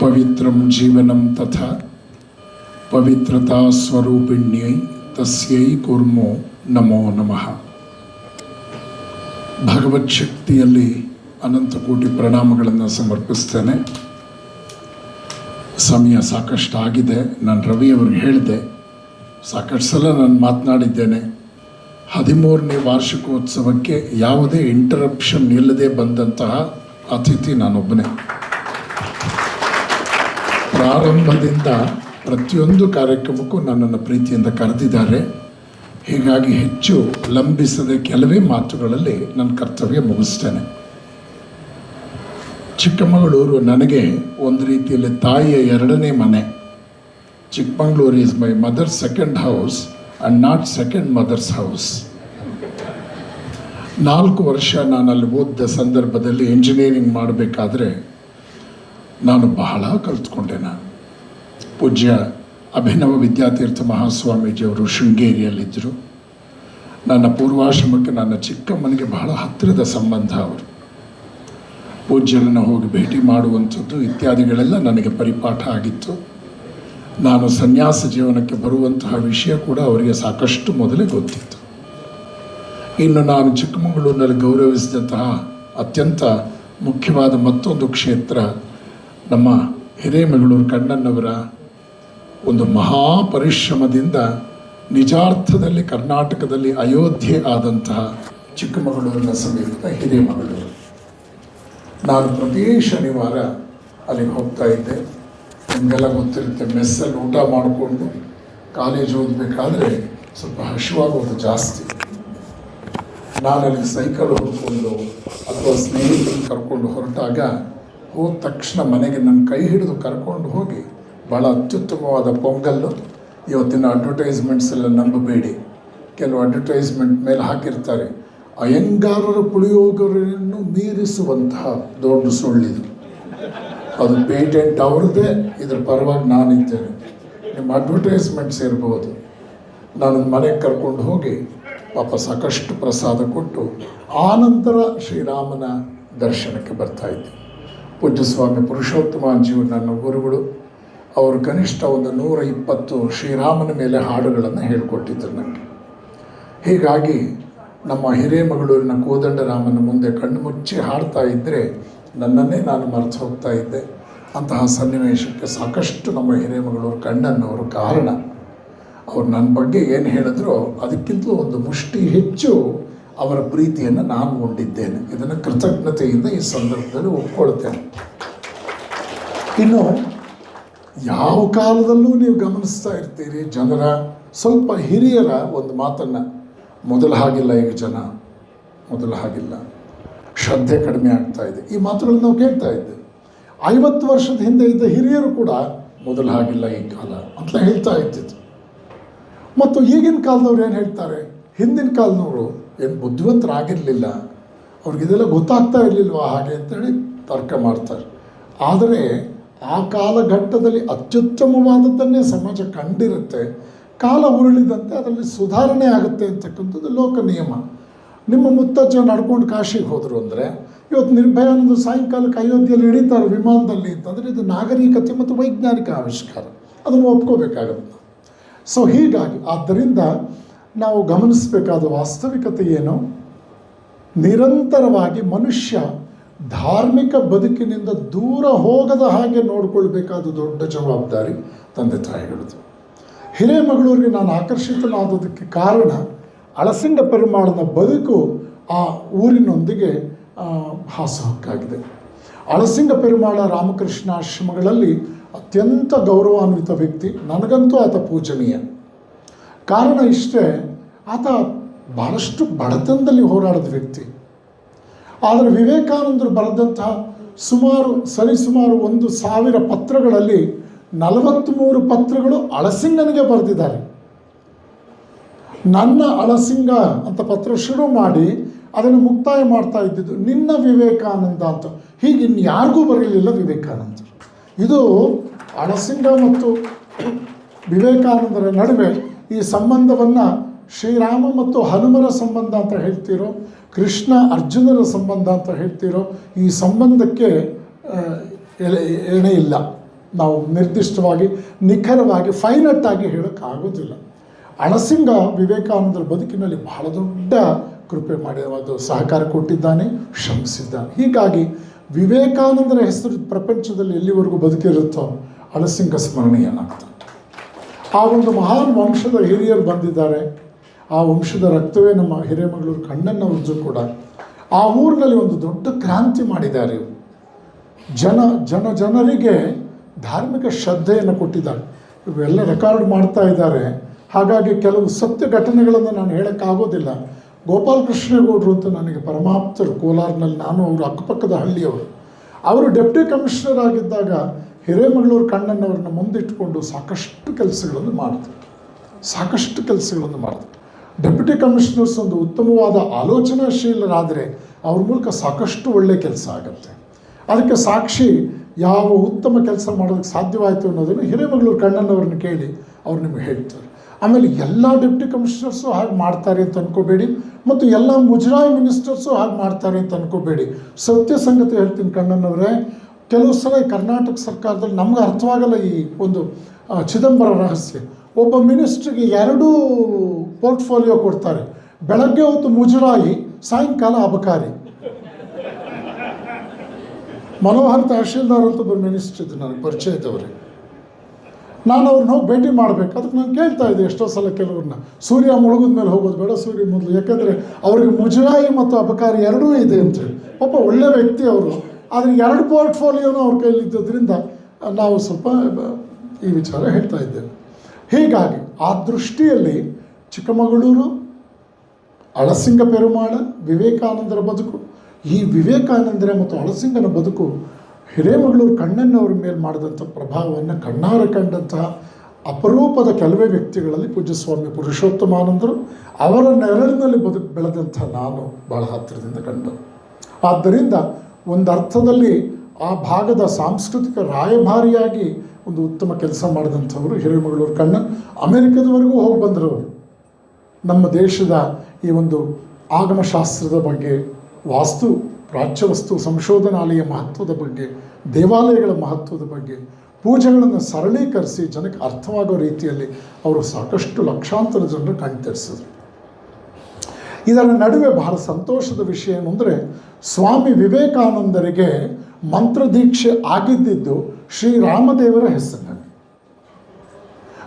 ಪವಿತ್ರಂ ಜೀವನಂ ತಥಾ. ಪವಿತ್ರತಾ ಸ್ವರೂಪಿಣ್ಯೈ ತಸ್ಯೈ ಕುರ್ಮೋ ನಮೋ ನಮಃ. ಭಗವತ್ ಶಕ್ತಿಯಲ್ಲಿ ಅನಂತ ಕೋಟಿ ಪ್ರಣಾಮಗಳನ್ನು ಸಮರ್ಪಿಸ್ತೇನೆ. ಸಮಯ ಸಾಕಷ್ಟು ಆಗಿದೆ ನಾನು ರವಿಯವ್ರಿಗೆ ಹೇಳಿದೆ ಸಾಕಷ್ಟು ಸಲ ನಾನು ಮಾತನಾಡಿದ್ದೇನೆ. ಹದಿಮೂರನೇ ವಾರ್ಷಿಕೋತ್ಸವಕ್ಕೆ ಯಾವುದೇ ಇಂಟರಪ್ಷನ್ ಇಲ್ಲದೆ ಬಂದಂತಹ ಅತಿಥಿ ನಾನೊಬ್ಬನೇ. ಪ್ರಾರಂಭದಿಂದ ಪ್ರತಿಯೊಂದು ಕಾರ್ಯಕ್ರಮಕ್ಕೂ ನನ್ನನ್ನು ಪ್ರೀತಿಯಿಂದ ಕರೆದಿದ್ದಾರೆ. ಹೀಗಾಗಿ ಹೆಚ್ಚು ಲಂಬಿಸದ ಕೆಲವೇ ಮಾತುಗಳಲ್ಲಿ ನನ್ನ ಕರ್ತವ್ಯ ಮುಗಿಸ್ತೇನೆ. ಚಿಕ್ಕಮಗಳೂರು ನನಗೆ ಒಂದು ರೀತಿಯಲ್ಲಿ ತಾಯಿಯ ಎರಡನೇ ಮನೆ. Chikkamagaluru is my mother second house and not second mother's house ನಾಲ್ಕು ವರ್ಷ ನಾನು ಅಲ್ಲಿ ಓದಿದ ಸಂದರ್ಭದಲ್ಲಿ ಇಂಜಿನಿಯರಿಂಗ್ ಮಾಡಬೇಕಾದ್ರೆ ನಾನು ಬಹಳ ಕಲ್ತ್ಕೊಂಡೆ ನಾನು. ಪೂಜ್ಯ ಅಭಿನವ ವಿದ್ಯಾತೀರ್ಥ ಮಹಾಸ್ವಾಮೀಜಿಯವರು ಶೃಂಗೇರಿಯಲ್ಲಿದ್ದರು. ನನ್ನ ಪೂರ್ವಾಶ್ರಮಕ್ಕೆ ನನ್ನ ಚಿಕ್ಕಮ್ಮನಿಗೆ ಬಹಳ ಹತ್ತಿರದ ಸಂಬಂಧ ಅವರು. ಪೂಜ್ಯರನ್ನು ಹೋಗಿ ಭೇಟಿ ಮಾಡುವಂಥದ್ದು ಇತ್ಯಾದಿಗಳೆಲ್ಲ ನನಗೆ ಪರಿಪಾಠ ಆಗಿತ್ತು. ನಾನು ಸನ್ಯಾಸ ಜೀವನಕ್ಕೆ ಬರುವಂತಹ ವಿಷಯ ಕೂಡ ಅವರಿಗೆ ಸಾಕಷ್ಟು ಮೊದಲೇ ಗೊತ್ತಿತ್ತು. ಇನ್ನು ನಾನು ಚಿಕ್ಕಮಗಳೂರಿನಲ್ಲಿ ಗೌರವಿಸಿದಂತಹ ಅತ್ಯಂತ ಮುಖ್ಯವಾದ ಮತ್ತೊಂದು ಕ್ಷೇತ್ರ ನಮ್ಮ ಹಿರೇಮಗಳೂರು ಕಣ್ಣನ್ನವರ ಒಂದು ಮಹಾ ಪರಿಶ್ರಮದಿಂದ ನಿಜಾರ್ಥದಲ್ಲಿ ಕರ್ನಾಟಕದಲ್ಲಿ ಅಯೋಧ್ಯೆ ಆದಂತಹ ಚಿಕ್ಕಮಗಳೂರಿನ ಸಮೀಪದ ಹಿರೇಮಗಳೂರು. ನಾನು ಪ್ರತಿ ಶನಿವಾರ ಅಲ್ಲಿಗೆ ಹೋಗ್ತಾ ಇದ್ದೆ. ನಿಮಗೆಲ್ಲ ಗೊತ್ತಿರುತ್ತೆ, ಮೆಸ್ಸಲ್ಲಿ ಊಟ ಮಾಡಿಕೊಂಡು ಕಾಲೇಜ್ ಓದಬೇಕಾದ್ರೆ ಸ್ವಲ್ಪ ಹಸಿವಾಗೋದು ಜಾಸ್ತಿ. ನಾನು ಅಲ್ಲಿ ಸೈಕಲ್ ಹೊಡ್ಕೊಂಡು ಅಥವಾ ಸ್ನೇಹಿತರನ್ನು ಕರ್ಕೊಂಡು ಹೊರಟಾಗ ಹೋದ ತಕ್ಷಣ ಮನೆಗೆ ನನ್ನ ಕೈ ಹಿಡಿದು ಕರ್ಕೊಂಡು ಹೋಗಿ ಭಾಳ ಅತ್ಯುತ್ತಮವಾದ ಪೊಂಗಲ್ಲು. ಇವತ್ತಿನ ಅಡ್ವರ್ಟೈಸ್ಮೆಂಟ್ಸ್ ಎಲ್ಲ ನಂಬಬೇಡಿ. ಕೆಲವು ಅಡ್ವರ್ಟೈಸ್ಮೆಂಟ್ ಮೇಲೆ ಹಾಕಿರ್ತಾರೆ. ಅಯ್ಯಂಗಾರರ ಪುಳಿಯೋಗರನ್ನು ಮೀರಿಸುವಂತಹ ದೊಡ್ಡ ಸುಳ್ಳಿದು. ಅದು ಪೇಟೆಂಟ್ ಅವ್ರದ್ದೇ, ಇದ್ರ ಪರವಾಗಿ ನಾನಿದ್ದೇನೆ. ನಿಮ್ಮ ಅಡ್ವರ್ಟೈಸ್ಮೆಂಟ್ಸ್ ಇರ್ಬೋದು. ನಾನು ಮನೆಗೆ ಕರ್ಕೊಂಡು ಹೋಗಿ ಪಾಪ ಸಾಕಷ್ಟು ಪ್ರಸಾದ ಕೊಟ್ಟು ಆನಂತರ ಶ್ರೀರಾಮನ ದರ್ಶನಕ್ಕೆ ಬರ್ತಾ ಇದ್ದೆ. ಪೂಜ್ಯ ಸ್ವಾಮಿ ಪುರುಷೋತ್ತಮಾಂಜಿಯು ನನ್ನ ಗುರುಗಳು, ಅವರು ಕನಿಷ್ಠ ಒಂದು ನೂರ ಇಪ್ಪತ್ತು ಶ್ರೀರಾಮನ ಮೇಲೆ ಹಾಡುಗಳನ್ನು ಹೇಳಿಕೊಟ್ಟಿದ್ದರು ನನಗೆ ಹೀಗಾಗಿ ನಮ್ಮ ಹಿರೇಮಗಳೂರಿನ ಕೋದಂಡರಾಮನ ಮುಂದೆ ಕಣ್ಣು ಮುಚ್ಚಿ ಹಾಡ್ತಾ ಇದ್ದರೆ ನನ್ನನ್ನೇ ನಾನು ಮರೆತು ಹೋಗ್ತಾ ಇದ್ದೆ. ಅಂತಹ ಸನ್ನಿವೇಶಕ್ಕೆ ಸಾಕಷ್ಟು ನಮ್ಮ ಹಿರೇಮಗಳೂರು ಕಣ್ಣನ್ನವರು ಕಾರಣ. ಅವ್ರು ನನ್ನ ಬಗ್ಗೆ ಏನು ಹೇಳಿದ್ರು ಅದಕ್ಕಿಂತಲೂ ಒಂದು ಮುಷ್ಟಿ ಹೆಚ್ಚು ಅವರ ಪ್ರೀತಿಯನ್ನು ನಾನು ಕೊಂಡಿದ್ದೇನೆ ಇದನ್ನು ಕೃತಜ್ಞತೆಯಿಂದ ಈ ಸಂದರ್ಭದಲ್ಲಿ ಒಪ್ಕೊಳ್ತೇನೆ. ಇನ್ನು ಯಾವ ಕಾಲದಲ್ಲೂ ನೀವು ಗಮನಿಸ್ತಾ ಇರ್ತೀರಿ, ಜನರ ಸ್ವಲ್ಪ ಹಿರಿಯರ ಒಂದು ಮಾತನ್ನು, ಮೊದಲ ಹಾಗಿಲ್ಲ ಈಗ ಜನ, ಮೊದಲ ಹಾಗಿಲ್ಲ, ಶ್ರದ್ಧೆ ಕಡಿಮೆ ಆಗ್ತಾ ಇದೆ. ಈ ಮಾತುಗಳನ್ನು ನಾವು ಕೇಳ್ತಾ ಇದ್ದೇವೆ ಐವತ್ತು ವರ್ಷದ ಹಿಂದೆ ಇದ್ದ ಹಿರಿಯರು ಕೂಡ, ಮೊದಲು ಹಾಗಿಲ್ಲ ಈ ಕಾಲ ಅಂತ ಹೇಳ್ತಾ ಇದ್ದಿತ್ತು ಮತ್ತು ಈಗಿನ ಕಾಲದವ್ರು ಏನು ಹೇಳ್ತಾರೆ? ಹಿಂದಿನ ಕಾಲದವರು ಏನು ಬುದ್ಧಿವಂತರಾಗಿರಲಿಲ್ಲ. ಅವ್ರಿಗಿದೆಲ್ಲ ಗೊತ್ತಾಗ್ತಾ ಇರಲಿಲ್ವಾ ಹಾಗೆ ಅಂತೇಳಿ ತರ್ಕ ಮಾಡ್ತಾರೆ. ಆದರೆ ಆ ಕಾಲಘಟ್ಟದಲ್ಲಿ ಅತ್ಯುತ್ತಮವಾದದ್ದನ್ನೇ ಸಮಾಜ ಕಂಡಿರುತ್ತೆ. ಕಾಲ ಉರುಳಿದಂತೆ ಅದರಲ್ಲಿ ಸುಧಾರಣೆ ಆಗುತ್ತೆ ಅಂತಕ್ಕಂಥದ್ದು ಲೋಕ ನಿಯಮ. ನಿಮ್ಮ ಮುತ್ತಜ್ಜ ನಡ್ಕೊಂಡು ಕಾಶಿಗೆ ಹೋದರು ಅಂದರೆ ಇವತ್ತು ನಿರ್ಭಯಾನಂದ ಸಾಯಂಕಾಲಕ್ಕೆ ಅಯೋಧ್ಯೆಯಲ್ಲಿ ಇಳಿತಾರೆ ವಿಮಾನದಲ್ಲಿ ಅಂತಂದರೆ ಇದು ನಾಗರಿಕತೆ ಮತ್ತು ವೈಜ್ಞಾನಿಕ ಆವಿಷ್ಕಾರ. ಅದನ್ನು ಒಪ್ಕೋಬೇಕಾಗುತ್ತೆ. ಸೊ ಹೀಗಾಗಿ ಆದ್ದರಿಂದ ನಾವು ಗಮನಿಸಬೇಕಾದ ವಾಸ್ತವಿಕತೆ ಏನು? ನಿರಂತರವಾಗಿ ಮನುಷ್ಯ ಧಾರ್ಮಿಕ ಬದುಕಿನಿಂದ ದೂರ ಹೋಗದ ಹಾಗೆ ನೋಡಿಕೊಳ್ಬೇಕಾದ ದೊಡ್ಡ ಜವಾಬ್ದಾರಿ ತಂದೆ ತಾಯಿಗಳದು ಹಿರೇಮಗಳೂರಿಗೆ ನಾನು ಆಕರ್ಷಿತನಾದದಕ್ಕೆ ಕಾರಣ ಅಳಸಿಂಗ ಪರಿಮಾಣದ ಬದುಕು ಆ ಊರಿನೊಂದಿಗೆ ಹಾಸುಹಕ್ಕಾಗಿದೆ. ಅಳಸಿಂಗ ಪೆರುಮಾಳ ರಾಮಕೃಷ್ಣ ಆಶ್ರಮಗಳಲ್ಲಿ ಅತ್ಯಂತ ಗೌರವಾನ್ವಿತ ವ್ಯಕ್ತಿ. ನನಗಂತೂ ಆತ ಪೂಜನೀಯ. ಕಾರಣ ಇಷ್ಟೇ ಆತ ಬಹಳಷ್ಟು ಬಡತನದಲ್ಲಿ ಹೋರಾಡಿದ ವ್ಯಕ್ತಿ. ಆದರೆ ವಿವೇಕಾನಂದರು ಬರೆದಂತಹ ಸುಮಾರು ಸರಿಸುಮಾರು ಒಂದು ಸಾವಿರ ಪತ್ರಗಳಲ್ಲಿ ನಲವತ್ತ್ಮೂರು ಪತ್ರಗಳು ಅಳಸಿಂಗನಿಗೆ ಬರೆದಿದ್ದಾರೆ. ನನ್ನ ಅಳಸಿಂಗ ಅಂತ ಪತ್ರ ಶುರು ಮಾಡಿ ಅದನ್ನು ಮುಕ್ತಾಯ ಮಾಡ್ತಾ ಇದ್ದಿದ್ದು ನಿನ್ನ ವಿವೇಕಾನಂದ ಅಂತ. ಹೀಗೆ ಇನ್ಯಾರಿಗೂ ಬರಲಿಲ್ಲ ವಿವೇಕಾನಂದ. ಇದು ಅಳಸಿಂಗ ಮತ್ತು ವಿವೇಕಾನಂದರ ನಡುವೆ ಈ ಸಂಬಂಧವನ್ನು ಶ್ರೀರಾಮ ಮತ್ತು ಹನುಮರ ಸಂಬಂಧ ಅಂತ ಹೇಳ್ತೀರೋ, ಕೃಷ್ಣ ಅರ್ಜುನರ ಸಂಬಂಧ ಅಂತ ಹೇಳ್ತೀರೋ, ಈ ಸಂಬಂಧಕ್ಕೆ ಎಳೆ, ಎಣೆ ಇಲ್ಲ. ನಾವು ನಿರ್ದಿಷ್ಟವಾಗಿ, ನಿಖರವಾಗಿ ಫೈನಟ್ ಆಗಿ ಹೇಳೋಕ್ಕಾಗೋದಿಲ್ಲ ಅಣಸಿಂಗ ವಿವೇಕಾನಂದರ ಬದುಕಿನಲ್ಲಿ ಬಹಳ ದೊಡ್ಡ ಕೃಪೆ ಮಾಡಿ ಅದು ಸಹಕಾರ ಕೊಟ್ಟಿದ್ದಾನೆ, ಶ್ರಮಿಸಿದ್ದಾನೆ. ಹೀಗಾಗಿ ವಿವೇಕಾನಂದರ ಹೆಸರು ಪ್ರಪಂಚದಲ್ಲಿ ಎಲ್ಲಿವರೆಗೂ ಬದುಕಿರುತ್ತೋ, ಅಣಸಿಂಗ ಸ್ಮರಣೀಯನಾಗ್ತಾನೆ. ಆ ಒಂದು ಮಹಾನ್ ವಂಶದ ಹಿರಿಯರು ಬಂದಿದ್ದಾರೆ. ಆ ವಂಶದ ರಕ್ತವೇ ನಮ್ಮ ಹಿರೇಮಗಳೂರು ಕಣ್ಣನ್ನವ್ರದ್ದು ಕೂಡ. ಆ ಊರಿನಲ್ಲಿ ಒಂದು ದೊಡ್ಡ ಕ್ರಾಂತಿ ಮಾಡಿದ್ದಾರೆ ಜನ ಜನ ಜನರಿಗೆ ಧಾರ್ಮಿಕ ಶ್ರದ್ಧೆಯನ್ನು ಕೊಟ್ಟಿದ್ದಾರೆ. ಇವೆಲ್ಲ ರೆಕಾರ್ಡ್ ಮಾಡ್ತಾ ಇದ್ದಾರೆ. ಹಾಗಾಗಿ ಕೆಲವು ಸತ್ಯ ಘಟನೆಗಳನ್ನು ನಾನು ಹೇಳೋಕ್ಕಾಗೋದಿಲ್ಲ. ಗೋಪಾಲಕೃಷ್ಣೇಗೌಡರು ಅಂತ ನನಗೆ ಪರಮಾಪ್ತರು, ಕೋಲಾರ್ನಲ್ಲಿ ನಾನು ಅವರು ಅಕ್ಕಪಕ್ಕದ ಹಳ್ಳಿಯವರು. ಅವರು ಡೆಪ್ಟಿ ಕಮಿಷನರ್ ಆಗಿದ್ದಾಗ ಹಿರೇಮಗಳೂರು ಕಣ್ಣನ್ನವ್ರನ್ನ ಮುಂದಿಟ್ಟುಕೊಂಡು ಸಾಕಷ್ಟು ಕೆಲಸಗಳನ್ನು ಮಾಡಿದ್ರು ಸಾಕಷ್ಟು ಕೆಲಸಗಳನ್ನು ಮಾಡಿದ್ರು ಡೆಪ್ಯೂಟಿ ಕಮಿಷನರ್ಸ್ ಒಂದು ಉತ್ತಮವಾದ ಆಲೋಚನಾಶೀಲರಾದರೆ ಅವ್ರ ಮೂಲಕ ಸಾಕಷ್ಟು ಒಳ್ಳೆಯ ಕೆಲಸ ಆಗುತ್ತೆ. ಅದಕ್ಕೆ ಸಾಕ್ಷಿ ಯಾವ ಉತ್ತಮ ಕೆಲಸ ಮಾಡೋದಕ್ಕೆ ಸಾಧ್ಯವಾಯಿತು ಅನ್ನೋದನ್ನು ಹಿರೇಮಗಳೂರು ಕಣ್ಣನವ್ರನ್ನ ಕೇಳಿ ಅವ್ರು ನಿಮಗೆ ಹೇಳ್ತಾರೆ. ಆಮೇಲೆ ಎಲ್ಲ ಡೆಪ್ಟಿ ಕಮಿಷನರ್ಸು ಹಾಗೆ ಮಾಡ್ತಾರೆ ಅಂತ ಅನ್ಕೋಬೇಡಿ ಮತ್ತು ಎಲ್ಲ ಮುಜರಾಯಿ ಮಿನಿಸ್ಟರ್ಸು ಹಾಗೆ ಮಾಡ್ತಾರೆ ಅಂತ ಅನ್ಕೋಬೇಡಿ. ಸತ್ಯ ಸಂಗತಿ ಹೇಳ್ತೀನಿ ಕಣ್ಣನವರೇ, ಕೆಲವು ಸಲ ಕರ್ನಾಟಕ ಸರ್ಕಾರದಲ್ಲಿ ನಮ್ಗೆ ಅರ್ಥವಾಗಲ್ಲ ಈ ಒಂದು ಚಿದಂಬರ ರಹಸ್ಯ. ಒಬ್ಬ ಮಿನಿಸ್ಟ್ರಿಗೆ ಎರಡೂ ಪೋರ್ಟ್ಫೋಲಿಯೋ ಕೊಡ್ತಾರೆ. ಬೆಳಗ್ಗೆ ಹೊತ್ತು ಮುಜರಾಯಿ, ಸಾಯಂಕಾಲ ಅಬಕಾರಿ. ಮನೋಹರ್ ತಹಶೀಲ್ದಾರ್ ಅಂತ ಒಬ್ಬರು ಮಿನಿಸ್ಟರ್ ಇದ್ದರು ನನಗೆ ಪರಿಚಯ ಇದ್ದವ್ರೆ ನಾನು ಅವ್ರನ್ನ ಹೋಗಿ ಭೇಟಿ ಮಾಡಬೇಕು. ಅದಕ್ಕೆ ನಾನು ಕೇಳ್ತಾ ಇದ್ದೆ ಎಷ್ಟೋ ಸಲ ಕೆಲವ್ರನ್ನ. ಸೂರ್ಯ ಮುಳುಗಿದ ಮೇಲೆ ಹೋಗೋದು ಬೇಡ ಸೂರ್ಯ ಮೊದಲು. ಯಾಕಂದರೆ ಅವ್ರಿಗೆ ಮುಜರಾಯಿ ಮತ್ತು ಅಬಕಾರಿ ಎರಡೂ ಇದೆ ಅಂತೇಳಿ ಪಾಪ ಒಳ್ಳೆ ವ್ಯಕ್ತಿ ಅವರು. ಆದರೆ ಎರಡು ಪೋರ್ಟ್ಫೋಲಿಯೋನು ಅವ್ರ ಕೈಲಿದ್ದರಿಂದ ನಾವು ಸ್ವಲ್ಪ ಈ ವಿಚಾರ ಹೇಳ್ತಾ ಇದ್ದೇವೆ. ಹೀಗಾಗಿ ಆ ದೃಷ್ಟಿಯಲ್ಲಿ ಚಿಕ್ಕಮಗಳೂರು, ಅಳಸಿಂಗ ಪೆರುಮಾಳ, ವಿವೇಕಾನಂದರ ಬದುಕು. ಈ ವಿವೇಕಾನಂದರ ಮತ್ತು ಅಳಸಿಂಗನ ಬದುಕು ಹಿರೇಮಗಳೂರು ಕಣ್ಣನ್ನವರ ಮೇಲೆ ಮಾಡಿದಂಥ ಪ್ರಭಾವವನ್ನು ಕಣ್ಣಾರ ಕಂಡಂತಹ ಅಪರೂಪದ ಕೆಲವೇ ವ್ಯಕ್ತಿಗಳಲ್ಲಿ ಪೂಜ್ಯ ಸ್ವಾಮಿ ಪುರುಷೋತ್ತಮಾನಂದರು. ಅವರ ನೆರಳಿನಲ್ಲಿ ಬದುಕು ಬೆಳೆದಂಥ ನಾನು ಬಹಳ ಹತ್ತಿರದಿಂದ ಕಂಡು. ಆದ್ದರಿಂದ ಒಂದು ಅರ್ಥದಲ್ಲಿ ಆ ಭಾಗದ ಸಾಂಸ್ಕೃತಿಕ ರಾಯಭಾರಿಯಾಗಿ ಒಂದು ಉತ್ತಮ ಕೆಲಸ ಮಾಡಿದಂಥವರು ಹಿರೇಮಗಳೂರು ಕಣ್ಣ ಅಮೆರಿಕದವರೆಗೂ ಹೋಗಿ ಬಂದರು ನಮ್ಮ ದೇಶದ ಈ ಒಂದು ಆಗಮಶಾಸ್ತ್ರದ ಬಗ್ಗೆ, ವಾಸ್ತು, ಪ್ರಾಚ್ಯವಸ್ತು, ಸಂಶೋಧನಾಲಯ ಮಹತ್ವದ ಬಗ್ಗೆ, ದೇವಾಲಯಗಳ ಮಹತ್ವದ ಬಗ್ಗೆ, ಪೂಜೆಗಳನ್ನು ಸರಳೀಕರಿಸಿ ಜನಕ್ಕೆ ಅರ್ಥವಾಗೋ ರೀತಿಯಲ್ಲಿ ಅವರು ಸಾಕಷ್ಟು ಲಕ್ಷಾಂತರ ಜನರು ಕಣ್ತರಿಸಿದರು ಇದರ ನಡುವೆ ಬಹಳ ಸಂತೋಷದ ವಿಷಯ ಏನು ಅಂದರೆ ಸ್ವಾಮಿ ವಿವೇಕಾನಂದರಿಗೆ ಮಂತ್ರದೀಕ್ಷೆ ಆಗಿದ್ದಿದ್ದು ಶ್ರೀರಾಮದೇವರ ಹೆಸರಿನಲ್ಲಿ.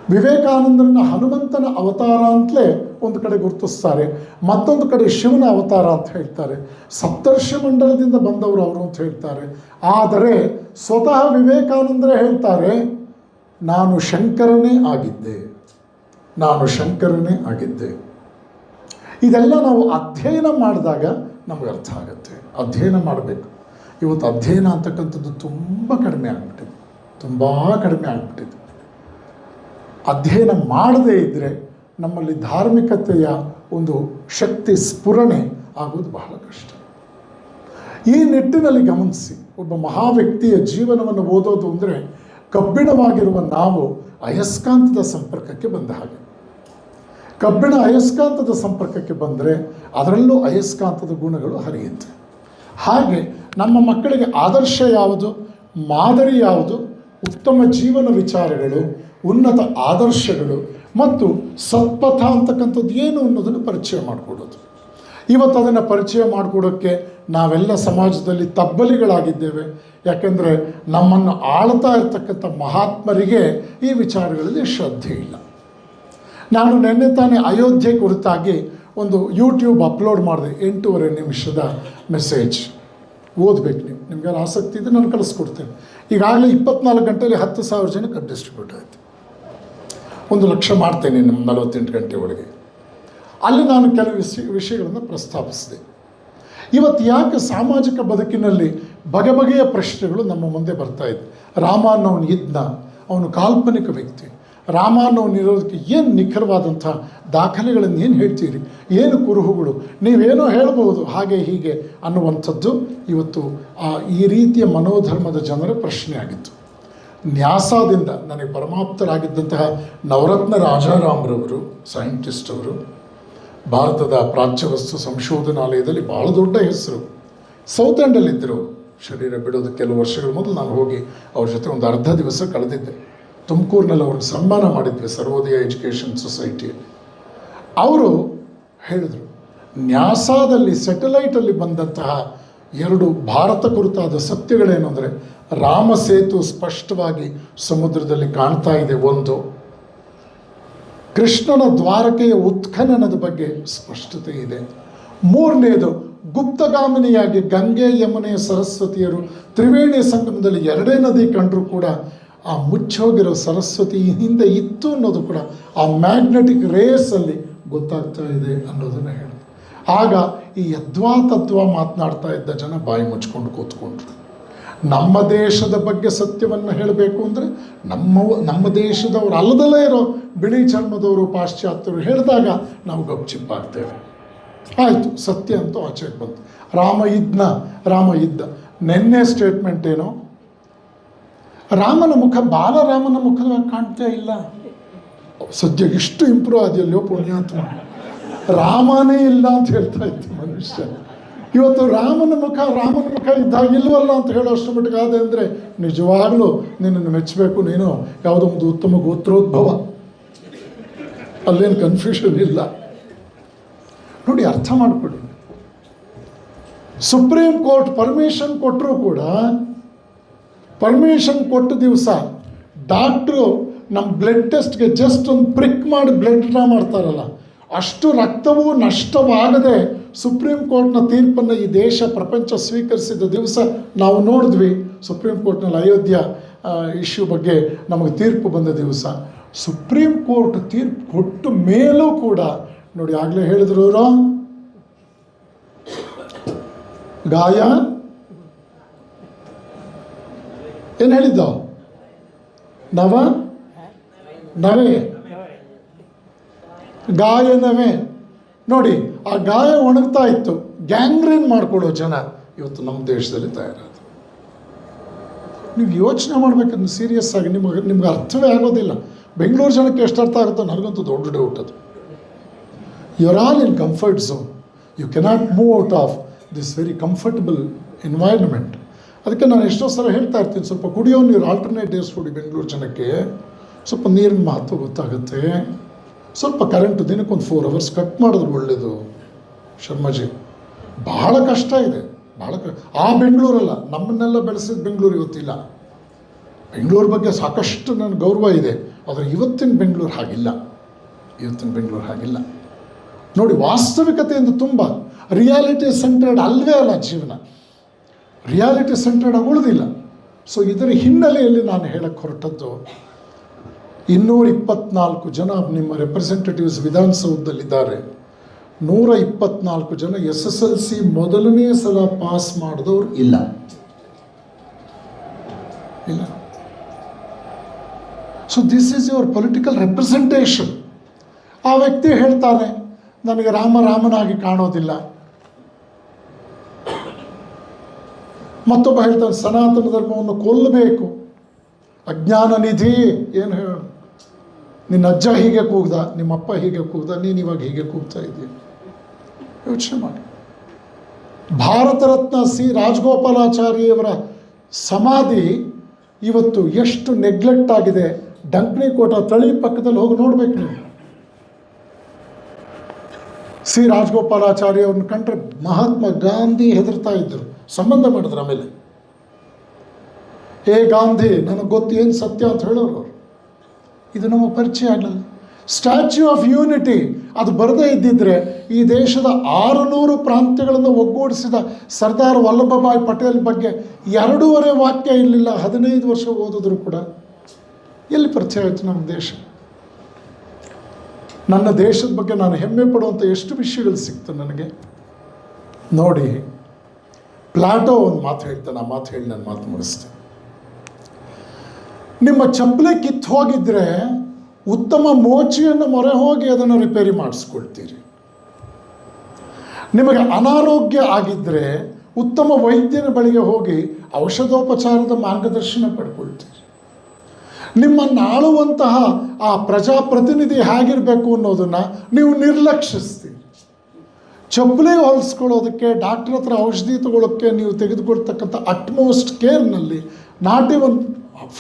ವಿವೇಕಾನಂದರನ್ನ ಹನುಮಂತನ ಅವತಾರ ಅಂತಲೇ ಒಂದು ಕಡೆ ಗುರುತಿಸ್ತಾರೆ, ಮತ್ತೊಂದು ಕಡೆ ಶಿವನ ಅವತಾರ ಅಂತ ಹೇಳ್ತಾರೆ. ಸಪ್ತರ್ಷಿ ಮಂಡಲದಿಂದ ಬಂದವರು ಅವರು ಅಂತ ಹೇಳ್ತಾರೆ. ಆದರೆ ಸ್ವತಃ ವಿವೇಕಾನಂದರೇ ಹೇಳ್ತಾರೆ, ನಾನು ಶಂಕರನೇ ಆಗಿದ್ದೆ, ನಾನು ಶಂಕರನೇ ಆಗಿದ್ದೆ. ಇದೆಲ್ಲ ನಾವು ಅಧ್ಯಯನ ಮಾಡಿದಾಗ ನಮಗೆ ಅರ್ಥ ಆಗುತ್ತೆ. ಅಧ್ಯಯನ ಮಾಡಬೇಕು. ಇವತ್ತು ಅಧ್ಯಯನ ಅಂತಕ್ಕಂಥದ್ದು ತುಂಬ ಕಡಿಮೆ ಆಗ್ಬಿಟ್ಟಿದೆ. ತುಂಬ ಕಡಿಮೆ ಆಗ್ಬಿಟ್ಟಿದೆ. ಅಧ್ಯಯನ ಮಾಡದೇ ಇದ್ದರೆ ನಮ್ಮಲ್ಲಿ ಧಾರ್ಮಿಕತೆಯ ಒಂದು ಶಕ್ತಿ ಸ್ಫುರಣೆ ಆಗೋದು ಬಹಳ ಕಷ್ಟ. ಈ ನಿಟ್ಟಿನಲ್ಲಿ ಗಮನಿಸಿ, ಒಬ್ಬ ಮಹಾ ವ್ಯಕ್ತಿಯ ಜೀವನವನ್ನು ಓದೋದು ಅಂದರೆ ಕಬ್ಬಿಣವಾಗಿರುವ ನಾವು ಅಯಸ್ಕಾಂತದ ಸಂಪರ್ಕಕ್ಕೆ ಬಂದ ಹಾಗೆ. ಕಬ್ಬಿಣ ಅಯಸ್ಕಾಂತದ ಸಂಪರ್ಕಕ್ಕೆ ಬಂದರೆ ಅದರಲ್ಲೂ ಅಯಸ್ಕಾಂತದ ಗುಣಗಳು ಹರಿಯುತ್ತೆ. ಹಾಗೆ ನಮ್ಮ ಮಕ್ಕಳಿಗೆ ಆದರ್ಶ ಯಾವುದು, ಮಾದರಿ ಯಾವುದು, ಉತ್ತಮ ಜೀವನ ವಿಚಾರಗಳು, ಉನ್ನತ ಆದರ್ಶಗಳು ಮತ್ತು ಸತ್ಪಥ ಅಂತಕ್ಕಂಥದ್ದು ಏನು ಅನ್ನೋದನ್ನು ಪರಿಚಯ ಮಾಡಿಕೊಡೋದು. ಇವತ್ತು ಅದನ್ನು ಪರಿಚಯ ಮಾಡಿಕೊಡೋಕ್ಕೆ ನಾವೆಲ್ಲ ಸಮಾಜದಲ್ಲಿ ತಬ್ಬಲಿಗಳಾಗಿದ್ದೇವೆ. ಯಾಕೆಂದರೆ ನಮ್ಮನ್ನು ಆಳ್ತಾ ಇರ್ತಕ್ಕಂಥ ಮಹಾತ್ಮರಿಗೆ ಈ ವಿಚಾರಗಳಲ್ಲಿ ಶ್ರದ್ಧೆ ಇಲ್ಲ. ನಾನು ನಿನ್ನೆ ತಾನೇ ಅಯೋಧ್ಯೆ ಕುರಿತಾಗಿ ಒಂದು ಯೂಟ್ಯೂಬ್ ಅಪ್ಲೋಡ್ ಮಾಡಿದೆ. ಎಂಟೂವರೆ ನಿಮಿಷದ ಮೆಸೇಜ್. ಓದಬೇಕು ನೀವು. ನಿಮ್ಗೆ ಆಸಕ್ತಿ ಇದೆ ನಾನು ಕಳಿಸ್ಕೊಡ್ತೇನೆ. ಈಗಾಗಲೇ ಇಪ್ಪತ್ನಾಲ್ಕು ಗಂಟೆಯಲ್ಲಿ ಹತ್ತು ಸಾವಿರ ಜನಕ್ಕೆ ಡಿಸ್ಟ್ರಿಬ್ಯೂಟ್ ಆಯಿತು ಒಂದು ಲಕ್ಷ ಮಾಡ್ತೇನೆ ನಿಮ್ಮ ನಲವತ್ತೆಂಟು ಗಂಟೆ ಒಳಗೆ. ಅಲ್ಲಿ ನಾನು ಕೆಲವು ವಿಷಯ, ವಿಷಯಗಳನ್ನು ಪ್ರಸ್ತಾಪಿಸಿದೆ. ಇವತ್ತು ಯಾಕೆ ಸಾಮಾಜಿಕ ಬದುಕಿನಲ್ಲಿ ಬಗೆ ಬಗೆಯ ಪ್ರಶ್ನೆಗಳು ನಮ್ಮ ಮುಂದೆ ಬರ್ತಾ ರಾಮ ಅನ್ನೋನು ಇದ್ನ ಅವನು ಕಾಲ್ಪನಿಕ ವ್ಯಕ್ತಿ. ರಾಮ ಇರೋದಕ್ಕೆ ಏನು ನಿಖರವಾದಂಥ ದಾಖಲೆಗಳನ್ನು ಏನು ಹೇಳ್ತೀರಿ? ಏನು ಕುರುಹುಗಳು? ನೀವೇನೋ ಹೇಳಬಹುದು ಹಾಗೆ ಹೀಗೆ ಅನ್ನುವಂಥದ್ದು ಇವತ್ತು ಈ ರೀತಿಯ ಮನೋಧರ್ಮದ ಜನರ ಪ್ರಶ್ನೆ ಆಗಿತ್ತು ನ್ಯಾಸಾದಿಂದ ನನಗೆ ಪರಮಾಪ್ತರಾಗಿದ್ದಂತಹ ನವರತ್ನ ರಾಜಾರಾಮ್ರವರು ಸೈಂಟಿಸ್ಟ್ ಅವರು ಭಾರತದ ಪ್ರಾಚ್ಯವಸ್ತು ಸಂಶೋಧನಾಲಯದಲ್ಲಿ ಭಾಳ ದೊಡ್ಡ ಹೆಸರು. ಸೌತ್ ಎಂಡಲ್ಲಿದ್ದರು ಶರೀರ ಬಿಡೋದು ಕೆಲವು ವರ್ಷಗಳ ಮೊದಲು ನಾನು ಹೋಗಿ ಅವ್ರ ಜೊತೆ ಒಂದು ಅರ್ಧ ದಿವಸ ಕಳೆದಿದ್ದೆ. ತುಮಕೂರಿನಲ್ಲಿ ಅವ್ರನ್ನ ಸನ್ಮಾನ ಮಾಡಿದ್ವಿ ಸರ್ವೋದಯ ಎಜುಕೇಷನ್ ಸೊಸೈಟಿಯಲ್ಲಿ. ಅವರು ಹೇಳಿದರು, ನ್ಯಾಸಾದಲ್ಲಿ ಸೆಟಲೈಟಲ್ಲಿ ಬಂದಂತಹ ಎರಡು ಭಾರತ ಕುರಿತಾದ ಸತ್ಯಗಳೇನು ಅಂದರೆ ರಾಮ ಸೇತು ಸ್ಪಷ್ಟವಾಗಿ ಸಮುದ್ರದಲ್ಲಿ ಕಾಣ್ತಾ ಇದೆ ಒಂದು. ಕೃಷ್ಣನ ದ್ವಾರಕೆಯ ಉತ್ಖನನದ ಬಗ್ಗೆ ಸ್ಪಷ್ಟತೆ ಇದೆ. ಮೂರನೇದು, ಗುಪ್ತಗಾಮಿನಿಯಾಗಿ ಗಂಗೆ, ಯಮುನೆ, ಸರಸ್ವತಿಯರು ತ್ರಿವೇಣಿ ಸಂಗಮದಲ್ಲಿ ಎರಡೇ ನದಿ ಕಂಡರೂ ಕೂಡ ಆ ಮುಚ್ಚೋಗಿರೋ ಸರಸ್ವತಿ ಹಿಂದೆ ಇತ್ತು ಅನ್ನೋದು ಕೂಡ ಆ ಮ್ಯಾಗ್ನೆಟಿಕ್ ರೇಸಲ್ಲಿ ಗೊತ್ತಾಗ್ತಾ ಇದೆ ಅನ್ನೋದನ್ನು ಹೇಳಿದ್ರು ಆಗ ಈ ಯದ್ವಾ ತದ್ವಾ ಮಾತನಾಡ್ತಾ ಇದ್ದ ಜನ ಬಾಯಿ ಮುಚ್ಕೊಂಡು ಕೂತ್ಕೊಂಡ್ರು. ನಮ್ಮ ದೇಶದ ಬಗ್ಗೆ ಸತ್ಯವನ್ನು ಹೇಳಬೇಕು ಅಂದರೆ ನಮ್ಮ ನಮ್ಮ ದೇಶದವರು ಅಲ್ಲದಲ್ಲೇ ಇರೋ ಬಿಳಿ ಚರ್ಮದವರು, ಪಾಶ್ಚಾತ್ಯರು ಹೇಳಿದಾಗ ನಾವು ಗಪ್ಚಿಪ್ಪಾಗ್ತೇವೆ ಆಯಿತು, ಸತ್ಯ ಅಂತೂ ಆಚೆಗೆ ಬಂತು. ರಾಮ ಇದ್ನ, ರಾಮ ಇದ್ದ. ನಿನ್ನೆ ಸ್ಟೇಟ್ಮೆಂಟ್ ಏನು? ರಾಮನ ಮುಖ, ಬಾಲರಾಮನ ಮುಖ ಕಾಣ್ತಾ ಇಲ್ಲ. ಸದ್ಯಕ್ಕೆ ಇಷ್ಟು ಇಂಪ್ರೂವ್ ಆದಿಯಲ್ಲೋ ಪುಣ್ಯಾತ್ಮ. ರಾಮನೇ ಇಲ್ಲ ಅಂತ ಹೇಳ್ತಾ ಇತ್ತು ಮನುಷ್ಯ. ಇವತ್ತು ರಾಮನ ಮುಖ ರಾಮನ ಮುಖ ಇದ್ದಾಗ ಇಲ್ವಲ್ಲ ಅಂತ ಹೇಳೋಷ್ಟು ಮಟ್ಟಿಗೆ ಆದರೆ ಅಂದರೆ, ನಿಜವಾಗ್ಲೂ ನಿನ್ನನ್ನು ಮೆಚ್ಚಬೇಕು ನೀನು ಯಾವುದೋ ಒಂದು ಉತ್ತಮ ಗೋತ್ರೋದ್ಭವ. ಅಲ್ಲೇನು ಕನ್ಫ್ಯೂಷನ್ ಇಲ್ಲ. ನೋಡಿ, ಅರ್ಥ ಮಾಡಿಕೊಡಿ ಸುಪ್ರೀಂ ಕೋರ್ಟ್ ಪರ್ಮಿಷನ್ ಕೊಟ್ಟರೂ ಕೂಡ ಪರ್ಮಿಷನ್ ಕೊಟ್ಟ ದಿವಸ ಡಾಕ್ಟ್ರು ನಮ್ಮ ಬ್ಲಡ್ ಟೆಸ್ಟ್ಗೆ ಜಸ್ಟ್ ಒಂದು ಪ್ರಿಕ್ ಮಾಡಿ ಬ್ಲಡ್ ಡ್ರಾ ಮಾಡ್ತಾರಲ್ಲ. ಅಷ್ಟು ರಕ್ತವೂ ನಷ್ಟವಾಗದೆ ಸುಪ್ರೀಂ ಕೋರ್ಟ್ನ ತೀರ್ಪನ್ನು ಈ ದೇಶ, ಪ್ರಪಂಚ ಸ್ವೀಕರಿಸಿದ ದಿವಸ ನಾವು ನೋಡಿದ್ವಿ. ಸುಪ್ರೀಂ ಕೋರ್ಟ್ನಲ್ಲಿ ಅಯೋಧ್ಯ ಇಶ್ಯೂ ಬಗ್ಗೆ ನಮಗೆ ತೀರ್ಪು ಬಂದ ದಿವಸ. ಸುಪ್ರೀಂ ಕೋರ್ಟ್ ತೀರ್ಪು ಕೊಟ್ಟ ಮೇಲೂ ಕೂಡ, ನೋಡಿ ಆಗಲೇ ಹೇಳಿದ್ರು ಅವರು ಗಾಯ? ಏನು ಹೇಳಿದ್ದ? ನವ? ನವೆ? ಗಾಯ ನವೆ ನೋಡಿ, ಆ ಗಾಯ ಒಣಗ್ತಾ ಇತ್ತು. ಗ್ಯಾಂಗ್ರೇನ್ ಮಾಡ್ಕೊಳ್ಳೋ ಜನ ಇವತ್ತು ನಮ್ಮ ದೇಶದಲ್ಲಿ ತಯಾರಾದ್ರು. ನೀವು ಯೋಚನೆ ಮಾಡ್ಬೇಕಂದ್ರೆ ಸೀರಿಯಸ್ ಆಗಿ ನಿಮಗೆ, ನಿಮ್ಗೆ ಅರ್ಥವೇ ಆಗೋದಿಲ್ಲ. ಬೆಂಗಳೂರು ಜನಕ್ಕೆ ಎಷ್ಟು ಅರ್ಥ ಆಗುತ್ತೋ ನನಗಂತೂ ದೊಡ್ಡ ಡೌಟ್ ಅದು. You are all in comfort zone you cannot move out of this very comfortable environment ಅದಕ್ಕೆ ನಾನು ಎಷ್ಟೋ ಸಲ ಹೇಳ್ತಾ ಇರ್ತೀನಿ, ಸ್ವಲ್ಪ ಕುಡಿಯೋ ನೀರು ಆಲ್ಟರ್ನೇಟ್ ಡೇಸ್ ಕೊಡಿ ಬೆಂಗಳೂರು ಜನಕ್ಕೆ ಸ್ವಲ್ಪ ನೀರಿನ ಮಹತ್ವ ಗೊತ್ತಾಗುತ್ತೆ. ಸ್ವಲ್ಪ ಕರೆಂಟ್ ದಿನಕ್ಕೊಂದು ಫೋರ್ ಅವರ್ಸ್ ಕಟ್ ಮಾಡಿದ್ರೆ ಒಳ್ಳೆಯದು ಶರ್ಮಾಜಿ. ಭಾಳ ಕಷ್ಟ ಇದೆ. ಭಾಳ ಕ, ಆ ಬೆಂಗಳೂರಲ್ಲ, ನಮ್ಮನ್ನೆಲ್ಲ ಬೆಳೆಸಿದ ಬೆಂಗಳೂರು ಇವತ್ತಿಲ್ಲ. ಬೆಂಗಳೂರು ಬಗ್ಗೆ ಸಾಕಷ್ಟು ನನ್ನ ಗೌರವ ಇದೆ, ಆದರೆ ಇವತ್ತಿನ ಬೆಂಗಳೂರು ಹಾಗಿಲ್ಲ. ಇವತ್ತಿನ ಬೆಂಗಳೂರು ಹಾಗಿಲ್ಲ. ನೋಡಿ, ವಾಸ್ತವಿಕತೆಯಿಂದ ತುಂಬ ರಿಯಾಲಿಟಿ ಸೆಂಟರ್ಡ್ ಅಲ್ಲವೇ ಅಲ್ಲ ಜೀವನ. ರಿಯಾಲಿಟಿ ಸೆಂಟರ್ಡ್ ಆಗಿ ಉಳಿದಿಲ್ಲ. ಸೊ ಇದರ ಹಿನ್ನೆಲೆಯಲ್ಲಿ ನಾನು ಹೇಳಕ್ಕೆ ಹೊರಟದ್ದು ಇನ್ನೂರ ಇಪ್ಪತ್ನಾಲ್ಕು ಜನ ನಿಮ್ಮ ರೆಪ್ರೆಸೆಂಟೇಟಿವ್ಸ್ ವಿಧಾನಸೌಧದಲ್ಲಿದ್ದಾರೆ. ನೂರ ಇಪ್ಪತ್ನಾಲ್ಕು ಜನ ಎಸ್ ಎಸ್ ಎಲ್ ಸಿ ಮೊದಲನೇ ಸಲ ಪಾಸ್ ಮಾಡಿದವ್ರು ಇಲ್ಲ. ಇಲ್ಲ. So this is your political representation ಆ ವ್ಯಕ್ತಿ ಹೇಳ್ತಾನೆ, ನನಗೆ ರಾಮ ರಾಮನಾಗಿ ಕಾಣೋದಿಲ್ಲ. ಮತ್ತೊಬ್ಬ ಹೇಳ್ತಾನೆ, ಸನಾತನ ಧರ್ಮವನ್ನು ಕೊಲ್ಲಬೇಕು. ಅಜ್ಞಾನ ನಿಧಿ ಏನು ಹೇಳು ನಿನ್ನ ಅಜ್ಜ ಹೀಗೆ ಕೂಗ್ದ, ನಿಮ್ಮಪ್ಪ ಹೀಗೆ ಕೂಗ್ದ, ನೀನು ಇವಾಗ ಹೀಗೆ ಕೂಗ್ತಾ ಇದ್ದೀನಿ ಯೋಚನೆ ಮಾಡಿ. ಭಾರತ ರತ್ನ ಸಿ ರಾಜಗೋಪಾಲಾಚಾರಿಯವರ ಸಮಾಧಿ ಇವತ್ತು ಎಷ್ಟು ನೆಗ್ಲೆಕ್ಟ್ ಆಗಿದೆ. ಡಂಕ್ನಿಕೋಟ ತಳಿ ಪಕ್ಕದಲ್ಲಿ ಹೋಗಿ ನೋಡ್ಬೇಕು ನೀವು. ಸಿ ರಾಜಗೋಪಾಲಾಚಾರಿ ಅವ್ರನ್ನ ಕಂಡ್ರೆ ಮಹಾತ್ಮ ಗಾಂಧಿ ಹೆದರ್ತಾ ಇದ್ರು. ಸಂಬಂಧ ಮಾಡಿದ್ರು ಆಮೇಲೆ. ಹೇ ಗಾಂಧಿ, ನನಗೆ ಗೊತ್ತು ಏನು ಸತ್ಯ ಅಂತ ಹೇಳೋರು ಇದು ನಮ್ಮ ಪರಿಚಯ ಆಗಲಿಲ್ಲ ಸ್ಟ್ಯಾಚ್ಯೂ ಆಫ್ ಯೂನಿಟಿ ಅದು ಬರದೇ ಇದ್ದಿದ್ದರೆ ಈ ದೇಶದ ಆರುನೂರು ಪ್ರಾಂತ್ಯಗಳನ್ನು ಒಗ್ಗೂಡಿಸಿದ ಸರ್ದಾರ್ ವಲ್ಲಭಭಾಯ್ ಪಟೇಲ್ ಬಗ್ಗೆ ಎರಡೂವರೆ ವಾಕ್ಯ ಇರಲಿಲ್ಲ. ಹದಿನೈದು ವರ್ಷ ಓದಿದ್ರು ಕೂಡ. ಎಲ್ಲಿ ಪರಿಚಯ ಆಯಿತು ನಮ್ಮ ದೇಶ? ನನ್ನ ದೇಶದ ಬಗ್ಗೆ ನಾನು ಹೆಮ್ಮೆ ಪಡುವಂಥ ಎಷ್ಟು ವಿಷಯಗಳು ಸಿಕ್ತು ನನಗೆ? ನೋಡಿ ಪ್ಲಾಟೋ ಒಂದು ಮಾತು ಹೇಳ್ತಾನೆ. ಆ ಮಾತು ಹೇಳಿ, ನಾನು ಮಾತು ಮುಗಿಸ್ತೇನೆ. ನಿಮ್ಮ ಚಪ್ಪಲೆ ಕಿತ್ತು ಹೋಗಿದ್ರೆ ಉತ್ತಮ ಮೋಚಿಯನ್ನು ಮೊರೆ ಹೋಗಿ ಅದನ್ನು ರಿಪೇರಿ ಮಾಡಿಸ್ಕೊಳ್ತೀರಿ. ನಿಮಗೆ ಅನಾರೋಗ್ಯ ಆಗಿದ್ದರೆ ಉತ್ತಮ ವೈದ್ಯನ ಬಳಿಗೆ ಹೋಗಿ ಔಷಧೋಪಚಾರದ ಮಾರ್ಗದರ್ಶನ ಪಡ್ಕೊಳ್ತೀರಿ. ನಿಮ್ಮನ್ನು ಆಳುವಂತಹ ಆ ಪ್ರಜಾಪ್ರತಿನಿಧಿ ಹೇಗಿರಬೇಕು ಅನ್ನೋದನ್ನು ನೀವು ನಿರ್ಲಕ್ಷಿಸ್ತೀರಿ. ಚಪ್ಪಲಿ ಹೊಲಿಸ್ಕೊಳ್ಳೋದಕ್ಕೆ ಡಾಕ್ಟ್ರ್ ಹತ್ರ ಔಷಧಿ ತಗೊಳ್ಳೋಕ್ಕೆ ನೀವು ತೆಗೆದುಕೊಳ್ತಕ್ಕಂಥ utmost ಕೇರ್ನಲ್ಲಿ not even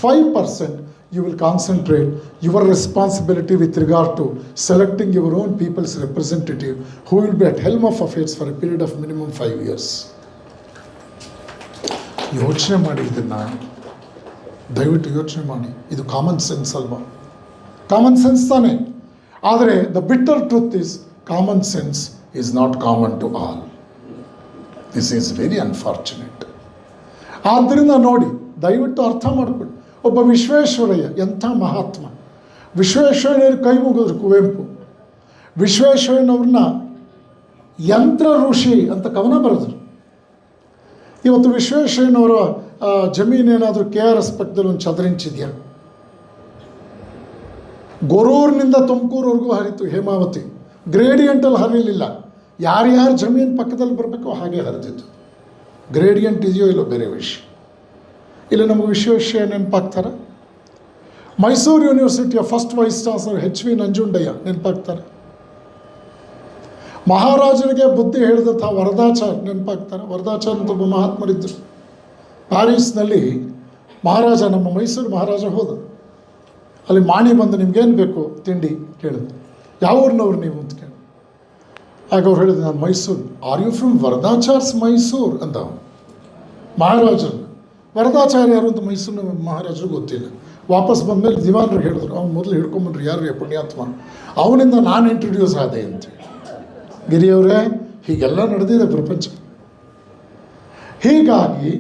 five percent you will concentrate your responsibility with regard to selecting your own people's representative who will be at helm of affairs for a period of minimum five years ಯೋಚನೆ ಮಾಡಿ ಇದನ್ನು. ದಯವಿಟ್ಟು ಯೋಚನೆ ಮಾಡಿ. ಇದು common sense ಅಲ್ವಾ? Common sense ತಾನೇ. ಆದರೆ the bitter truth is common sense is not common to all this is very unfortunate ಆದ್ದರಿಂದ ನೋಡಿ ದಯವಿಟ್ಟು ಅರ್ಥ ಮಾಡ್ಕೊಳ್ಳಿ. ಒಬ್ಬ ವಿಶ್ವೇಶ್ವರಯ್ಯ, ಎಂಥ ಮಹಾತ್ಮ. ವಿಶ್ವೇಶ್ವರಯ್ಯರು ಕೈ ಮುಗಿದ್ರು ಕುವೆಂಪು. ವಿಶ್ವೇಶ್ವರಯ್ಯನವ್ರನ್ನ ಯಂತ್ರ ಋಷಿ ಅಂತ ಕವನ ಬರೆದರು. ಇವತ್ತು ವಿಶ್ವೇಶ್ವರಯ್ಯನವರ ಜಮೀನೇನಾದರೂ ಕೆ ಆರ್ ಎಸ್ ಪಕ್ಕದಲ್ಲಿ ಒಂದು ಚದರಿಂಚಿದೆಯಾ? ಗೊರೂರಿನಿಂದ ತುಮಕೂರವರೆಗೂ ಹರಿತು ಹೇಮಾವತಿ. ಗ್ರೇಡಿಯಂಟಲ್ಲಿ ಹರಿಲಿಲ್ಲ ಯಾರ್ಯಾರು ಜಮೀನು ಪಕ್ಕದಲ್ಲಿ ಬರಬೇಕೋ ಹಾಗೆ ಹರಿದಿತ್ತು. ಗ್ರೇಡಿಯಂಟ್ ಇದೆಯೋ ಇಲ್ಲೋ ಬೇರೆ ವಿಷಯ. ಇಲ್ಲ ನಮಗೆ ವಿಶ್ವೇಶ್ವರ ನೆನಪಾಗ್ತಾರೆ. Mysuru ಯೂನಿವರ್ಸಿಟಿಯ first vice chancellor H V Nanjundaiah ನೆನಪಾಗ್ತಾರೆ. ಮಹಾರಾಜರಿಗೆ ಬುದ್ಧಿ ಹೇಳಿದಂಥ ವರದಾಚಾರ್ ನೆನಪಾಗ್ತಾರೆ. ವರದಾಚಾರ್ ಅಂತ ಒಬ್ಬ ಮಹಾತ್ಮರಿದ್ದರು. ಪ್ಯಾರಿಸ್ನಲ್ಲಿ ಮಹಾರಾಜ, ನಮ್ಮ ಮೈಸೂರು ಮಹಾರಾಜ ಹೋದ. ಅಲ್ಲಿ ಮಾಣಿ ಬಂದು ನಿಮ್ಗೇನು ಬೇಕು ತಿಂಡಿ ಕೇಳಿದ್ರು. ಯಾವ ಊರಿನವ್ರು ನೀವು ಅಂತ ಕೇಳಿ ಆಗ ಅವ್ರು ಹೇಳಿದ್ರು, ನಾನು Mysore. Are you from Varadachar's Mysore ಅಂತ ಮಹಾರಾಜರು ವರದಾಚಾರ್ಯ ಯಾರು ಅಂತ ಮೈಸೂರಿನ ಮಹಾರಾಜರು ಗೊತ್ತಿಲ್ಲ. ವಾಪಸ್ ಬಂದಮೇಲೆ ದಿವಾನರು ಹೇಳಿದ್ರು, ಅವ್ನು ಮೊದಲು ಹಿಡ್ಕೊಂಬಂದ್ರು ಯಾರು ಪುಣ್ಯಾತ್ಮ? ಅವನಿಂದ ನಾನು ಇಂಟ್ರೊಡ್ಯೂಸ್ ಆದೆ ಅಂತೇಳಿ ಗಿರಿಯವರೇ, ಹೀಗೆಲ್ಲ ನಡೆದಿದೆ ಪ್ರಪಂಚ. ಹೀಗಾಗಿ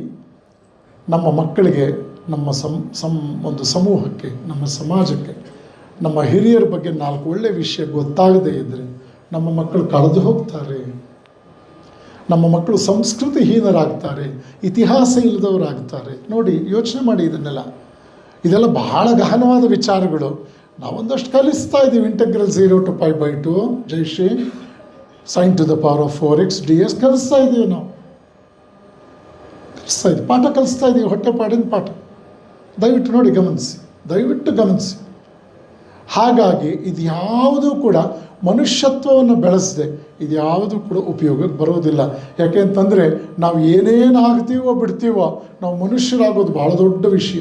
ನಮ್ಮ ಮಕ್ಕಳಿಗೆ, ನಮ್ಮ ಸಂ ಸಂ, ಒಂದು ಸಮೂಹಕ್ಕೆ, ನಮ್ಮ ಸಮಾಜಕ್ಕೆ, ನಮ್ಮ ಹಿರಿಯರ ಬಗ್ಗೆ ನಾಲ್ಕು ಒಳ್ಳೆಯ ವಿಷಯ ಗೊತ್ತಾಗದೇ ಇದ್ದರೆ ನಮ್ಮ ಮಕ್ಕಳು ಕಳೆದು ಹೋಗ್ತಾರೆ. ನಮ್ಮ ಮಕ್ಕಳು ಸಂಸ್ಕೃತಿಹೀನರಾಗ್ತಾರೆ, ಇತಿಹಾಸ ಇಲ್ಲದವರಾಗ್ತಾರೆ. ನೋಡಿ, ಯೋಚನೆ ಮಾಡಿ ಇದನ್ನೆಲ್ಲ. ಇದೆಲ್ಲ ಬಹಳ ಗಹನವಾದ ವಿಚಾರಗಳು. ನಾವೊಂದಷ್ಟು ಕಲಿಸ್ತಾ ಇದ್ದೀವಿ integral zero to five by two Jayashree sine to the power of four x d s ಕಲಿಸ್ತಾ ಇದ್ದೀವಿ ನಾವು. ಕಲಿಸ್ತಾ ಇದ್ದೀವಿ. ಪಾಠ ಕಲಿಸ್ತಾ ಇದ್ದೀವಿ ಹೊಟ್ಟೆಪಾಡಿನ ಪಾಠ. ದಯವಿಟ್ಟು ನೋಡಿ ಗಮನಿಸಿ, ದಯವಿಟ್ಟು ಗಮನಿಸಿ. ಹಾಗಾಗಿ ಇದು ಯಾವುದೂ ಕೂಡ ಮನುಷ್ಯತ್ವವನ್ನು ಬೆಳೆಸದೆ ಇದು ಯಾವುದು ಕೂಡ ಉಪಯೋಗಕ್ಕೆ ಬರೋದಿಲ್ಲ. ಯಾಕೆ ಅಂತಂದರೆ, ನಾವು ಏನೇನು ಆಗ್ತೀವೋ ಬಿಡ್ತೀವೋ, ನಾವು ಮನುಷ್ಯರಾಗೋದು ಭಾಳ ದೊಡ್ಡ ವಿಷಯ.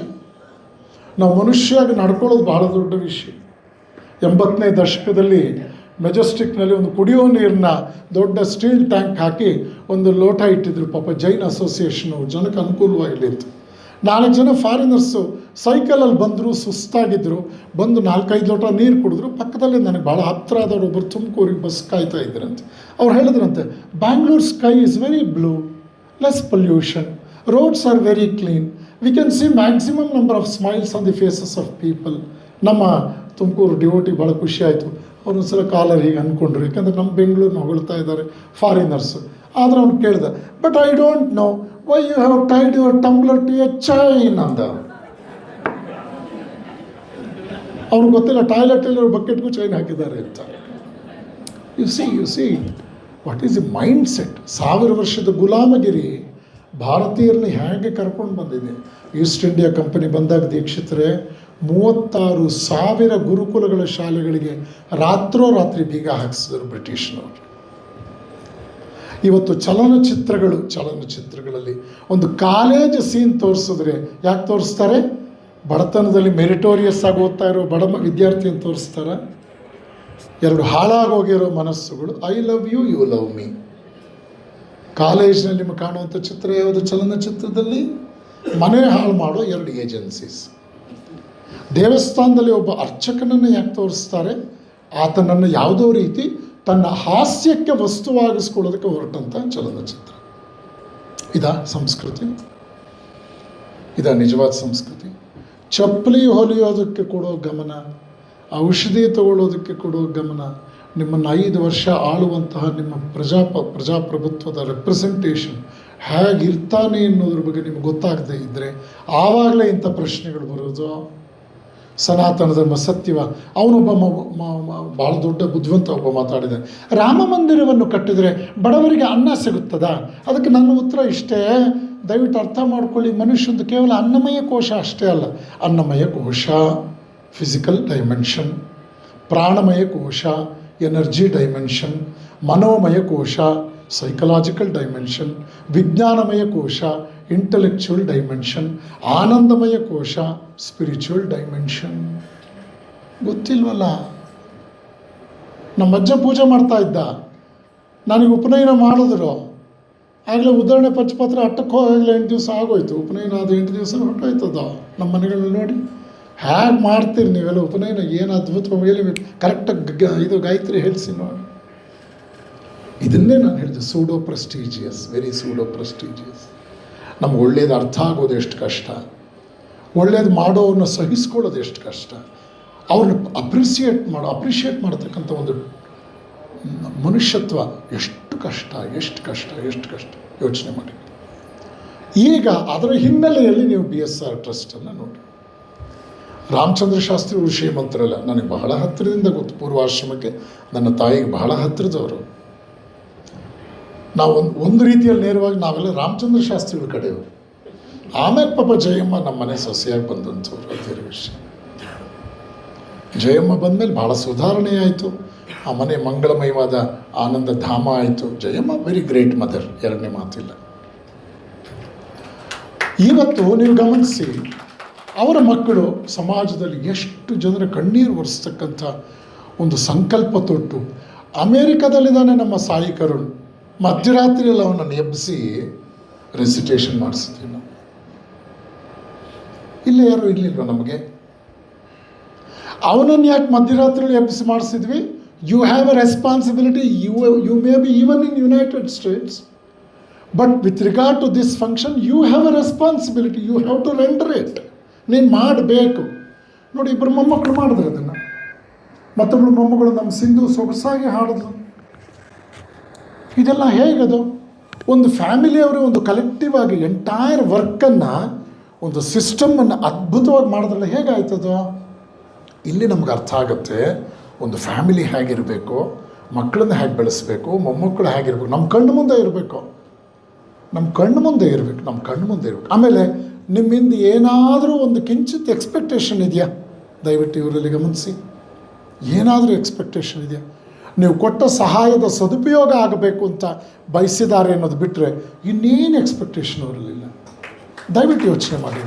ನಾವು ಮನುಷ್ಯರಾಗಿ ನಡ್ಕೊಳ್ಳೋದು ಭಾಳ ದೊಡ್ಡ ವಿಷಯ. ಎಂಬತ್ತನೇ ದಶಕದಲ್ಲಿ ಮೆಜೆಸ್ಟಿಕ್ನಲ್ಲಿ ಒಂದು ಕುಡಿಯೋ ನೀರನ್ನ ದೊಡ್ಡ ಸ್ಟೀಲ್ ಟ್ಯಾಂಕ್ ಹಾಕಿ ಒಂದು ಲೋಟ ಇಟ್ಟಿದ್ರು ಪಾಪ ಜೈನ್ ಅಸೋಸಿಯೇಷನು, ಜನಕ್ಕೆ ಅನುಕೂಲವಾಗಲಿ ನಾಲ್ಕು ಜನ ಫಾರಿನರ್ಸು ಸೈಕಲಲ್ಲಿ ಬಂದರು ಸುಸ್ತಾಗಿದ್ದರು ಬಂದು ನಾಲ್ಕೈದು ಲೋಟ ನೀರು ಕುಡಿದ್ರು, ಪಕ್ಕದಲ್ಲಿ ನನಗೆ ಭಾಳ ಹತ್ತಿರ ಆದವ್ರು ಒಬ್ಬರು ತುಮಕೂರಿಗೆ ಬಸ್ ಕಾಯ್ತಾ ಇದ್ರಂತೆ. ಅವ್ರು ಹೇಳಿದ್ರಂತೆ Bangalore sky is very blue less pollution roads are very clean we can see maximum number of smiles on the faces of people ನಮ್ಮ ತುಮಕೂರು ಡಿವೋಟಿ ಭಾಳ ಖುಷಿ ಆಯಿತು. ಅವ್ರು ಒಂದ್ಸಲ ಕಾಲರ್ ಹೀಗೆ ಅಂದ್ಕೊಂಡ್ರು, ಯಾಕಂದರೆ ನಮ್ಮ ಬೆಂಗಳೂರಿನ ಹೊಗಳ್ತಾ ಇದ್ದಾರೆ ಫಾರಿನರ್ಸ್ ಆದರೆ ಅವ್ನು ಕೇಳಿದೆ but I don't know why you have tied your tumbler to a chain ಅಂದ ಅವ್ನಿಗೆ ಗೊತ್ತಿಲ್ಲ ಟಾಯ್ಲೆಟಲ್ಲಿ ಬಕೆಟ್ಗೂ ಚೈನ್ ಹಾಕಿದ್ದಾರೆ ಅಂತ. You see you see what is a mindset ಸಾವಿರ ವರ್ಷದ ಗುಲಾಮಗಿರಿ ಭಾರತೀಯರನ್ನ ಹೇಗೆ ಕರ್ಕೊಂಡು ಬಂದಿದೆ? ಈಸ್ಟ್ ಇಂಡಿಯಾ ಕಂಪನಿ ಬಂದಾಗ ದೀಕ್ಷಿತರೆ, ಮೂವತ್ತಾರು ಸಾವಿರ ಗುರುಕುಲಗಳ ಶಾಲೆಗಳಿಗೆ ರಾತ್ರೋರಾತ್ರಿ ಬೀಗ ಹಾಕಿಸಿದ್ರು ಬ್ರಿಟಿಷ್ನವರು. ಇವತ್ತು ಚಲನಚಿತ್ರಗಳು, ಚಲನಚಿತ್ರಗಳಲ್ಲಿ ಒಂದು ಕಾಲೇಜ್ ಸೀನ್ ತೋರಿಸಿದ್ರೆ ಯಾಕೆ ತೋರಿಸ್ತಾರೆ? ಬಡತನದಲ್ಲಿ ಮೆರಿಟೋರಿಯಸ್ ಆಗಿ ಓದ್ತಾ ಇರೋ ಬಡ ವಿದ್ಯಾರ್ಥಿಯನ್ನು ತೋರಿಸ್ತಾರೆ. ಎರಡು ಹಾಳಾಗೋಗಿರೋ ಮನಸ್ಸುಗಳು I love you you love me ಕಾಲೇಜ್ನಲ್ಲಿ ನಿಮಗೆ ಕಾಣುವಂಥ ಚಿತ್ರ ಯಾವುದು? ಚಲನಚಿತ್ರದಲ್ಲಿ ಮನೆ ಹಾಳು ಮಾಡೋ ಎರಡು ಏಜೆನ್ಸೀಸ್. ದೇವಸ್ಥಾನದಲ್ಲಿ ಒಬ್ಬ ಅರ್ಚಕನನ್ನು ಯಾಕೆ ತೋರಿಸ್ತಾರೆ? ಆತನನ್ನು ಯಾವುದೋ ರೀತಿ ತನ್ನ ಹಾಸ್ಯಕ್ಕೆ ವಸ್ತುವಾಗಿಸ್ಕೊಳ್ಳೋದಕ್ಕೆ ಹೊರಟಂಥ ಚಲನಚಿತ್ರ. ಇದಾ ಸಂಸ್ಕೃತಿ? ಇದಾ ನಿಜವಾದ ಸಂಸ್ಕೃತಿ? ಚಪ್ಪಲಿ ಹೊಲಿಯೋದಕ್ಕೆ ಕೊಡೋ ಗಮನ, ಔಷಧಿ ತಗೊಳ್ಳೋದಕ್ಕೆ ಕೊಡೋ ಗಮನ, ನಿಮ್ಮನ್ನು ಐದು ವರ್ಷ ಆಳುವಂತಹ ನಿಮ್ಮ ಪ್ರಜಾಪ ಪ್ರಜಾಪ್ರಭುತ್ವದ ರೆಪ್ರೆಸೆಂಟೇಷನ್ ಹೇಗಿರ್ತಾನೆ ಅನ್ನೋದ್ರ ಬಗ್ಗೆ ನಿಮ್ಗೆ ಗೊತ್ತಾಗದೇ ಇದ್ದರೆ ಆವಾಗಲೇ ಇಂಥ ಪ್ರಶ್ನೆಗಳು ಬರೋದು. ಸನಾತನ ಧರ್ಮ ಸತ್ಯವ. ಅವನೊಬ್ಬ ಭಾಳ ದೊಡ್ಡ ಬುದ್ಧಿವಂತ ಒಬ್ಬ ಮಾತಾಡಿದ ರಾಮ ಮಂದಿರವನ್ನು ಕಟ್ಟಿದರೆ ಬಡವರಿಗೆ ಅನ್ನ ಸಿಗುತ್ತದಾ? ಅದಕ್ಕೆ ನನ್ನ ಉತ್ತರ ಇಷ್ಟೇ. ದಯವಿಟ್ಟು ಅರ್ಥ ಮಾಡ್ಕೊಳ್ಳಿ, ಮನುಷ್ಯಂದು ಕೇವಲ ಅನ್ನಮಯ ಕೋಶ ಅಷ್ಟೇ ಅಲ್ಲ. ಅನ್ನಮಯ ಕೋಶ ಫಿಸಿಕಲ್ ಡೈಮೆನ್ಷನ್ ಪ್ರಾಣಮಯ ಕೋಶ ಎನರ್ಜಿ ಡೈಮೆನ್ಷನ್ ಮನೋಮಯ ಕೋಶ ಸೈಕಲಾಜಿಕಲ್ ಡೈಮೆನ್ಷನ್ ವಿಜ್ಞಾನಮಯ ಕೋಶ ಇಂಟೆಲೆಕ್ಚುವಲ್ ಡೈಮೆನ್ಷನ್ ಆನಂದಮಯ ಕೋಶ ಸ್ಪಿರಿಚುವಲ್ ಡೈಮೆನ್ಷನ್ ಗೊತ್ತಿಲ್ವಲ್ಲ? ನಮ್ಮ ಅಜ್ಜ ಪೂಜೆ ಮಾಡ್ತಾ ಇದ್ದ. ನನಗೆ ಉಪನಯನ ಮಾಡಿದ್ರು. ಆಗಲೇ ಉದಾಹರಣೆ ಪಂಚಪತ್ರ ಅಟ್ಟಕ್ಕೆ ಹೋಗಲೇ ಎಂಟು ದಿವಸ ಆಗೋಯ್ತು. ಉಪನಯನ ಅದು ಎಂಟು ದಿವಸ ಹೊರಟೋಯ್ತದ? ನಮ್ಮ ಮನೆಗಳಲ್ಲಿ ನೋಡಿ. ಹೇಗೆ ಮಾಡ್ತೀರಿ ನೀವೆಲ್ಲ ಉಪನಯನ? ಏನು ಅದ್ಭುತವಾಗಿ ಹೇಳಿ ಕರೆಕ್ಟಾಗಿ ಇದು ಗಾಯತ್ರಿ ಹೇಳಿಸಿ ನೋಡಿ. ಇದನ್ನೇ ನಾನು ಹೇಳಿದೆ pseudo prestigious very pseudo prestigious ನಮ್ಗೆ ಒಳ್ಳೇದು ಅರ್ಥ ಆಗೋದು ಎಷ್ಟು ಕಷ್ಟ? ಒಳ್ಳೇದು ಮಾಡೋವ್ರನ್ನ ಸಹಿಸ್ಕೊಳ್ಳೋದು ಎಷ್ಟು ಕಷ್ಟ? ಅವ್ರನ್ನ ಅಪ್ರಿಸಿಯೇಟ್ ಮಾಡೋ ಅಪ್ರಿಷಿಯೇಟ್ ಮಾಡತಕ್ಕಂಥ ಒಂದು ಮನುಷ್ಯತ್ವ ಎಷ್ಟು ಕಷ್ಟ ಎಷ್ಟು ಕಷ್ಟ ಎಷ್ಟು ಕಷ್ಟ? ಯೋಚನೆ ಮಾಡಿ. ಈಗ ಅದರ ಹಿನ್ನೆಲೆಯಲ್ಲಿ ನೀವು ಬಿ ಎಸ್ ಆರ್ ಟ್ರಸ್ಟನ್ನು ನೋಡಿ. ರಾಮಚಂದ್ರ ಶಾಸ್ತ್ರಿ ಶ್ರೀಮಂತರಲ್ಲ ನನಗೆ ಬಹಳ ಹತ್ತಿರದಿಂದ ಗೊತ್ತು. ಪೂರ್ವಾಶ್ರಮಕ್ಕೆ ನನ್ನ ತಾಯಿಗೆ ಬಹಳ ಹತ್ತಿರದವರು. ನಾವು ಒಂದು ಒಂದು ರೀತಿಯಲ್ಲಿ ನೇರವಾಗಿ ನಾವೆಲ್ಲ ರಾಮಚಂದ್ರ ಶಾಸ್ತ್ರಿಗಳ ಕಡೆಯವರು. ಆಮೇಲೆ ಪಾಪ ಜಯಮ್ಮ ನಮ್ಮ ಮನೆ ಸೊಸೆಯಾಗಿ ಬಂದಂಥವ್ರು ಅದೇ ವಿಷಯ. ಜಯಮ್ಮ ಬಂದಮೇಲೆ ಭಾಳ ಸುಧಾರಣೆ ಆಯಿತು. ಆ ಮನೆ ಮಂಗಳಮಯವಾದ ಆನಂದ ಧಾಮ ಆಯಿತು. ಜಯಮ್ಮ ವೆರಿ ಗ್ರೇಟ್ ಮದರ್ ಎರಡನೇ ಮಾತಿಲ್ಲ. ಇವತ್ತು ನೀವು ಗಮನಿಸಿ, ಅವರ ಮಕ್ಕಳು ಸಮಾಜದಲ್ಲಿ ಎಷ್ಟು ಜನರ ಕಣ್ಣೀರು ಒರೆಸ್ತಕ್ಕಂಥ ಒಂದು ಸಂಕಲ್ಪ ತೊಟ್ಟು. ಅಮೇರಿಕಾದಲ್ಲಿದ್ದಾನೆ ನಮ್ಮ ಸಾಯಿ ಕರುಣ್. ಮಧ್ಯರಾತ್ರಿಯಲ್ಲಿ ಅವನನ್ನು ಎಬ್ಬಿಸಿ ರೆಸಿಟೇಷನ್ ಮಾಡಿಸಿದ್ವಿ ನಾವು. ಇಲ್ಲಿ ಯಾರು ಇರಲಿಲ್ವ ನಮಗೆ? ಅವನನ್ನು ಯಾಕೆ ಮಧ್ಯರಾತ್ರಿಯಲ್ಲಿ ಎಬ್ಬಿಸಿ ಮಾಡಿಸಿದ್ವಿ? You have a responsibility you you may be even in United States but with regard to this function you have a responsibility you have to render it ನೀನು ಮಾಡಬೇಕು. ನೋಡಿ ಇಬ್ಬರು ಮೊಮ್ಮಕ್ಕಳು ಮಾಡಿದ್ರು ಅದನ್ನು. ಮತ್ತೊಬ್ಬರು ಮೊಮ್ಮಗಳು ನಮ್ಮ ಸಿಂಧು ಸೊಗಸಾಗಿ ಹಾಡಿದ್ರು. ಇದೆಲ್ಲ ಹೇಗದು? ಒಂದು ಫ್ಯಾಮಿಲಿಯವರು ಒಂದು ಕಲೆಕ್ಟಿವ್ ಆಗಿ ಎಂಟೈರ್ ವರ್ಕನ್ನು ಒಂದು ಸಿಸ್ಟಮನ್ನು ಅದ್ಭುತವಾಗಿ ಮಾಡಿದ್ರಲ್ಲ, ಹೇಗಾಯ್ತದು? ಇಲ್ಲಿ ನಮ್ಗೆ ಅರ್ಥ ಆಗುತ್ತೆ, ಒಂದು ಫ್ಯಾಮಿಲಿ ಹೇಗಿರಬೇಕು ಮಕ್ಕಳನ್ನ ಹೇಗೆ ಬೆಳೆಸಬೇಕು, ಮೊಮ್ಮಕ್ಕಳು ಹೇಗಿರ್ಬೇಕು ನಮ್ಮ ಕಣ್ಣು ಮುಂದೆ ಇರಬೇಕು. ನಮ್ಮ ಕಣ್ಣು ಮುಂದೆ ಇರಬೇಕು ನಮ್ಮ ಕಣ್ಣು ಮುಂದೆ ಇರಬೇಕು. ಆಮೇಲೆ ನಿಮ್ಮಿಂದ ಏನಾದರೂ ಒಂದು ಕಿಂಚಿತ್ ಎಕ್ಸ್ಪೆಕ್ಟೇಷನ್ ಇದೆಯಾ? ದಯವಿಟ್ಟು ಇವರಲ್ಲಿ ಗಮನಿಸಿ. ಏನಾದರೂ ಎಕ್ಸ್ಪೆಕ್ಟೇಷನ್ ಇದೆಯಾ? ನೀವು ಕೊಟ್ಟ ಸಹಾಯದ ಸದುಪಯೋಗ ಆಗಬೇಕು ಅಂತ ಬಯಸಿದ್ದಾರೆ ಅನ್ನೋದು ಬಿಟ್ಟರೆ ಇನ್ನೇನು ಎಕ್ಸ್ಪೆಕ್ಟೇಷನ್ ಇರಲಿಲ್ಲ ದಯವಿಟ್ಟು ಯೋಚನೆ ಮಾಡಿ.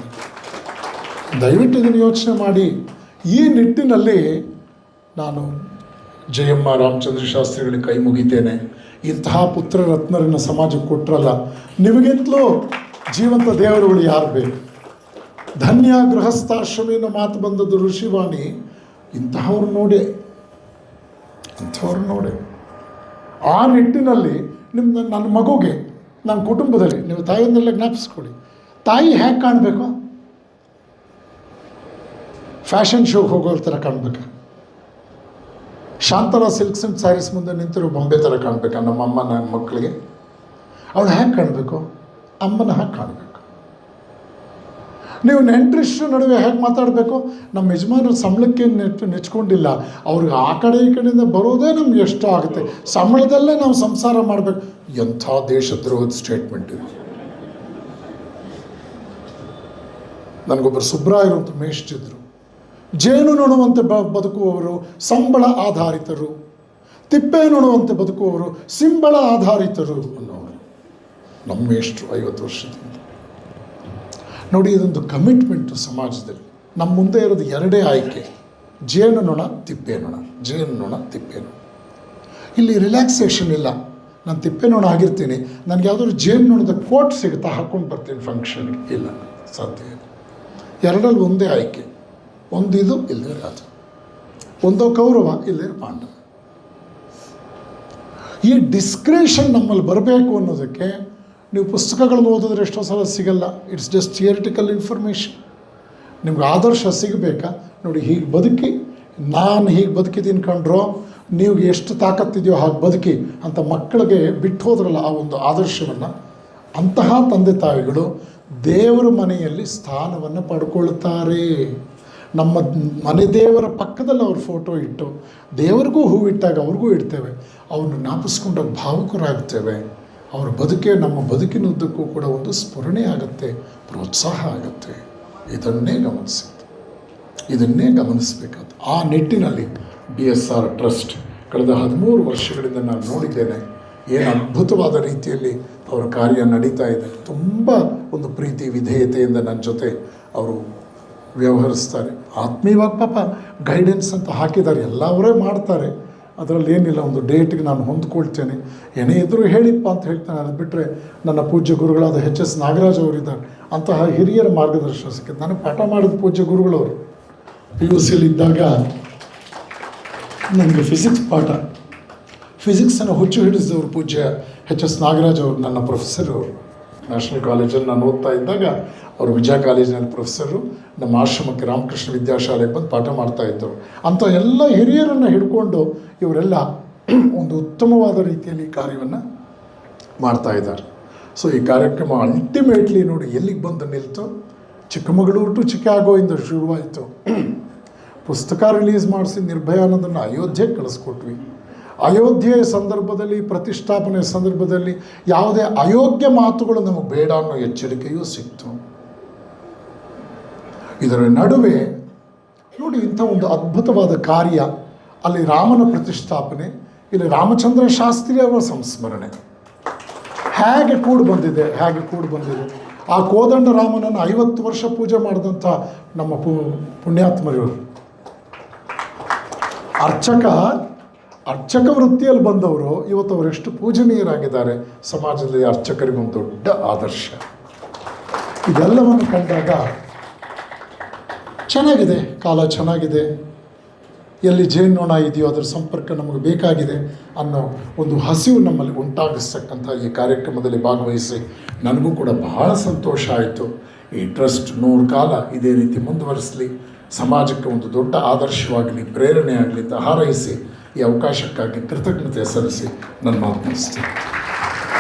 ದಯವಿಟ್ಟು ಇದನ್ನು ಯೋಚನೆ ಮಾಡಿ. ಈ ನಿಟ್ಟಿನಲ್ಲಿ ನಾನು ಜಯಮ್ಮ ರಾಮಚಂದ್ರ ಶಾಸ್ತ್ರಿಗಳಿಗೆ ಕೈ ಮುಗಿತೇನೆ. ಇಂತಹ ಪುತ್ರ ರತ್ನರನ್ನು ಸಮಾಜಕ್ಕೆ ಕೊಟ್ಟರಲ್ಲ ನಿಮಗಿಂತಲೂ ಜೀವಂತ ದೇವರುಗಳು ಯಾರು ಬೇಕು? ಧನ್ಯ ಗೃಹಸ್ಥಾಶ್ರಮಿನ ಮಾತು ಬಂದದ್ದು ಋಷಿವಾಣಿ. ಇಂತಹವ್ರು ನೋಡಿ ಅಂಥವ್ರು ನೋಡಿ ಆ ನಿಟ್ಟಿನಲ್ಲಿ ನಿಮ್ಮ ನನ್ನ ಮಗುಗೆ, ನನ್ನ ಕುಟುಂಬದಲ್ಲಿ ನೀವು ತಾಯಿಯನ್ನೆಲ್ಲ ಜ್ಞಾಪಿಸ್ಕೊಳ್ಳಿ. ತಾಯಿ ಹೇಗೆ ಕಾಣಬೇಕು? ಫ್ಯಾಷನ್ ಶೋಗೆ ಹೋಗೋ ಥರ ಕಾಣಬೇಕು. ಶಾಂತರ ಸಿಲ್ಕ್ಸ್ ಆ್ಯಂಡ್ ಸ್ಯಾರೀಸ್ ಮುಂದೆ ನಿಂತಿರೋ ಬೊಂಬೆ ಥರ ಕಾಣಬೇಕು ನಮ್ಮ ಅಮ್ಮನ ಮಕ್ಕಳಿಗೆ. ಅವಳು ಹೇಗೆ ಕಾಣಬೇಕು? ಅಮ್ಮನ ಹಾಗೆ ಕಾಣಬೇಕು. ನೀವು ನೆಂಟ್ರಿಷ್ಟು ನಡುವೆ ಹೇಗೆ ಮಾತಾಡಬೇಕು? ನಮ್ಮ ಯಜಮಾನರು ಸಂಬಳಕ್ಕೆ ನೆಟ್ಟು ನೆಚ್ಕೊಂಡಿಲ್ಲ. ಅವ್ರಿಗೆ ಆ ಕಡೆ ಈ ಕಡೆಯಿಂದ ಬರೋದೇ ನಮ್ಗೆ ಎಷ್ಟು ಆಗುತ್ತೆ. ಸಂಬಳದಲ್ಲೇ ನಾವು ಸಂಸಾರ ಮಾಡಬೇಕು. ಎಂಥ ದೇಶದ್ರೋಹದ ಸ್ಟೇಟ್ಮೆಂಟ್ ಇದು. ನನಗೊಬ್ಬರು ಸುಬ್ರಾಯರು ಅಂತ ಮೇಷ್ಟಿದ್ರು. ಜೇನು ನೋಡುವಂತೆ ಬ, ಬದುಕುವವರು, ಸಂಬಳ ಆಧಾರಿತರು. ತಿಪ್ಪೆ ನೋಡುವಂತೆ ಬದುಕುವವರು, ಸಿಂಬಳ ಆಧಾರಿತರು ಅನ್ನೋರು. ನಮ್ಮ ಮೇಷ್ಟ್ರು ಐವತ್ತು ವರ್ಷದಿಂದ. ನೋಡಿ, ಇದೊಂದು ಕಮಿಟ್ಮೆಂಟು ಸಮಾಜದಲ್ಲಿ. ನಮ್ಮ ಮುಂದೆ ಇರೋದು ಎರಡೇ ಆಯ್ಕೆ. ಜೇನು, ನೊಣ, ತಿಪ್ಪೆ, ನೊಣ. ಜೇನು, ನೊಣ, ತಿಪ್ಪೆ, ನೊಣ. ಇಲ್ಲಿ ರಿಲ್ಯಾಕ್ಸೇಷನ್ ಇಲ್ಲ. ನಾನು ತಿಪ್ಪೆ, ನೊಣ ಆಗಿರ್ತೀನಿ. ನನಗೆ ಯಾವುದಾದ್ರು ಜೇನು, ನೊಣದ ಕೋಟ್ ಸಿಗುತ್ತಾ, ಹಾಕ್ಕೊಂಡು ಬರ್ತೀನಿ ಫಂಕ್ಷನ್ಗೆ ಇಲ್ಲ, ಸಾಧ್ಯ ಇಲ್ಲ. ಎರಡರಲ್ಲಿ ಒಂದೇ ಆಯ್ಕೆ. ಒಂದು ಇದು ಇಲ್ಲದೆ ರಾಜ ಒಂದೋ ಕೌರವ ಇಲ್ಲದೆ ಪಾಂಡವ. ಈ ಡಿಸ್ಕ್ರೇಷನ್ ನಮ್ಮಲ್ಲಿ ಬರಬೇಕು ಅನ್ನೋದಕ್ಕೆ ನೀವು ಪುಸ್ತಕಗಳನ್ನು ಓದಿದ್ರೆ ಎಷ್ಟೋ ಸಲ ಸಿಗಲ್ಲ. ಇಟ್ಸ್ ಜಸ್ಟ್ ಥಿಯರಿಟಿಕಲ್ ಇನ್ಫಾರ್ಮೇಷನ್ ನಿಮ್ಗೆ ಆದರ್ಶ ಸಿಗಬೇಕಾ? ನೋಡಿ, ಹೀಗೆ ಬದುಕಿ, ನಾನು ಹೀಗೆ ಬದುಕಿದ್ದೀನಿ ಕಂಡ್ರೋ ನೀವು ಎಷ್ಟು ತಾಕತ್ತಿದೆಯೋ ಹಾಗೆ ಬದುಕಿ ಅಂತ ಮಕ್ಕಳಿಗೆ ಬಿಟ್ಟು ಹೋದ್ರಲ್ಲ ಆ ಒಂದು ಆದರ್ಶವನ್ನು, ಅಂತಹ ತಂದೆ ತಾಯಿಗಳು ದೇವರ ಮನೆಯಲ್ಲಿ ಸ್ಥಾನವನ್ನು ಪಡ್ಕೊಳ್ತಾರೆ. ನಮ್ಮ ಮನೆ ದೇವರ ಪಕ್ಕದಲ್ಲಿ ಅವ್ರ ಫೋಟೋ ಇಟ್ಟು ದೇವರಿಗೂ ಹೂವಿಟ್ಟಾಗ ಅವ್ರಿಗೂ ಇಡ್ತೇವೆ. ಅವ್ರನ್ನ ಜ್ಞಾಪಿಸ್ಕೊಂಡಾಗ ಭಾವುಕರಾಗ್ತೇವೆ. ಅವ್ರ ಬದುಕೆ ನಮ್ಮ ಬದುಕಿನುದ್ದಕ್ಕೂ ಕೂಡ ಒಂದು ಸ್ಫುರಣೆ ಆಗುತ್ತೆ, ಪ್ರೋತ್ಸಾಹ ಆಗುತ್ತೆ. ಇದನ್ನೇ ಗಮನಿಸಿದ್ದು. ಇದನ್ನೇ ಗಮನಿಸಬೇಕಾದ ಆ ನಿಟ್ಟಿನಲ್ಲಿ ಡಿ ಎಸ್ ಆರ್ ಟ್ರಸ್ಟ್ ಕಳೆದ ಹದಿಮೂರು ವರ್ಷಗಳಿಂದ ನಾನು ನೋಡಿದ್ದೇನೆ. ಏನು ಅದ್ಭುತವಾದ ರೀತಿಯಲ್ಲಿ ಅವರ ಕಾರ್ಯ ನಡೀತಾ ಇದೆ. ತುಂಬ ಒಂದು ಪ್ರೀತಿ, ವಿಧೇಯತೆಯಿಂದ ನನ್ನ ಜೊತೆ ಅವರು ವ್ಯವಹರಿಸ್ತಾರೆ. ಆತ್ಮೀಯವಾಗಿ ಪಾಪ ಗೈಡೆನ್ಸ್ ಅಂತ ಹಾಕಿದ್ದಾರೆ. ಎಲ್ಲವರೇ ಮಾಡ್ತಾರೆ. ಅದರಲ್ಲಿ ಏನಿಲ್ಲ, ಒಂದು ಡೇಟ್ಗೆ ನಾನು ಹೊಂದ್ಕೊಳ್ತೇನೆ. ಏನೇ ಇದ್ದರೂ ಹೇಳಿಪ್ಪ ಅಂತ ಹೇಳ್ತಾನೆ. ಅದು ಬಿಟ್ಟರೆ ನನ್ನ ಪೂಜ್ಯ ಗುರುಗಳಾದ ಎಚ್ ಎಸ್ ನಾಗರಾಜ್ ಅವರಿದ್ದಾರೆ ಅಂತಹ ಹಿರಿಯರ ಮಾರ್ಗದರ್ಶನ ಸಿಕ್ಕಿದೆ ನಾನು ಪಾಠ ಮಾಡಿದ ಪೂಜ್ಯ ಗುರುಗಳವರು. ಪಿ ಯು ಸಿಲಿದ್ದಾಗ ನನಗೆ ಫಿಸಿಕ್ಸ್ ಪಾಠ. ಫಿಸಿಕ್ಸನ್ನು ಹುಚ್ಚು ಹಿಡಿಸಿದವರು ಪೂಜ್ಯ ಎಚ್ ಎಸ್ ನಾಗರಾಜ್ ಅವರು, ನನ್ನ ಪ್ರೊಫೆಸರು ನ್ಯಾಷನಲ್ ಕಾಲೇಜಲ್ಲಿ ನಾನು ಓದ್ತಾ ಇದ್ದಾಗ ಅವರು ವಿಜಯ ಕಾಲೇಜಿನಲ್ಲಿ ಪ್ರೊಫೆಸರು, ನಮ್ಮ ಆಶ್ರಮಕ್ಕೆ ರಾಮಕೃಷ್ಣ ವಿದ್ಯಾಶಾಲೆಗೆ ಬಂದು ಪಾಠ ಮಾಡ್ತಾ ಇದ್ದರು ಅಂಥ ಎಲ್ಲ ಹಿರಿಯರನ್ನು ಹಿಡ್ಕೊಂಡು ಇವರೆಲ್ಲ ಒಂದು ಉತ್ತಮವಾದ ರೀತಿಯಲ್ಲಿ ಕಾರ್ಯವನ್ನು ಮಾಡ್ತಾ ಇದ್ದಾರೆ. ಸೊ ಈ ಕಾರ್ಯಕ್ರಮ ಅಲ್ಟಿಮೇಟ್ಲಿ ನೋಡಿ ಎಲ್ಲಿಗೆ ಬಂದು ನಿಲ್ತು? ಚಿಕ್ಕಮಗಳೂರು ಟು ಚಿಕಾಗೋಯಿಂದ ಶುರುವಾಯಿತು. ಪುಸ್ತಕ ರಿಲೀಸ್ ಮಾಡಿಸಿ ನಿರ್ಭಯಾನಂದನ್ನು ಅಯೋಧ್ಯೆಗೆ ಕಳಿಸ್ಕೊಟ್ವಿ. ಅಯೋಧ್ಯೆಯ ಸಂದರ್ಭದಲ್ಲಿ, ಪ್ರತಿಷ್ಠಾಪನೆ ಸಂದರ್ಭದಲ್ಲಿ ಯಾವುದೇ ಅಯೋಗ್ಯ ಮಾತುಗಳು ನಮಗೆ ಬೇಡ ಅನ್ನೋ ಎಚ್ಚರಿಕೆಯೂ ಸಿಕ್ತು. ಇದರ ನಡುವೆ ನೋಡಿ, ಇಂಥ ಒಂದು ಅದ್ಭುತವಾದ ಕಾರ್ಯ, ಅಲ್ಲಿ ರಾಮನ ಪ್ರತಿಷ್ಠಾಪನೆ, ಇಲ್ಲಿ ರಾಮಚಂದ್ರ ಶಾಸ್ತ್ರಿ ಅವರ ಸಂಸ್ಮರಣೆ. ಹೇಗೆ ಕೂಡಿ ಬಂದಿದೆ, ಹೇಗೆ ಕೂಡಿ ಬಂದಿದೆ? ಆ ಕೋದಂಡ ರಾಮನನ್ನು ಐವತ್ತು ವರ್ಷ ಪೂಜೆ ಮಾಡಿದಂಥ ನಮ್ಮ ಪು, ಪುಣ್ಯಾತ್ಮರು ಅರ್ಚಕ ಅರ್ಚಕ ವೃತ್ತಿಯಲ್ಲಿ ಬಂದವರು ಇವತ್ತು ಅವರೆಷ್ಟು ಪೂಜನೀಯರಾಗಿದ್ದಾರೆ. ಸಮಾಜದಲ್ಲಿ ಅರ್ಚಕರಿಗೊಂದು ದೊಡ್ಡ ಆದರ್ಶ. ಇದೆಲ್ಲವನ್ನು ಕಂಡಾಗ ಚೆನ್ನಾಗಿದೆ, ಕಾಲ ಚೆನ್ನಾಗಿದೆ. ಎಲ್ಲಿ ಜೇನುನೊಣ ಇದೆಯೋ ಅದರ ಸಂಪರ್ಕ ನಮಗೆ ಬೇಕಾಗಿದೆ ಅನ್ನೋ ಒಂದು ಹಸಿವು ನಮ್ಮಲ್ಲಿ ಉಂಟಾಗಿಸ್ತಕ್ಕಂಥ ಈ ಕಾರ್ಯಕ್ರಮದಲ್ಲಿ ಭಾಗವಹಿಸಿ ನನಗೂ ಕೂಡ ಬಹಳ ಸಂತೋಷ ಆಯಿತು. ಈ ಟ್ರಸ್ಟ್ ನೂರು ಕಾಲ ಇದೇ ರೀತಿ ಮುಂದುವರಿಸಲಿ. ಸಮಾಜಕ್ಕೆ ಒಂದು ದೊಡ್ಡ ಆದರ್ಶವಾಗಲಿ, ಪ್ರೇರಣೆ ಆಗಲಿ ಅಂತ ಹಾರೈಸಿ ಈ ಅವಕಾಶಕ್ಕಾಗಿ ಕೃತಜ್ಞತೆ ಸಲ್ಲಿಸಿ ನನ್ನ ಮಾತು ಮುಗಿಸ್ತೀನಿ.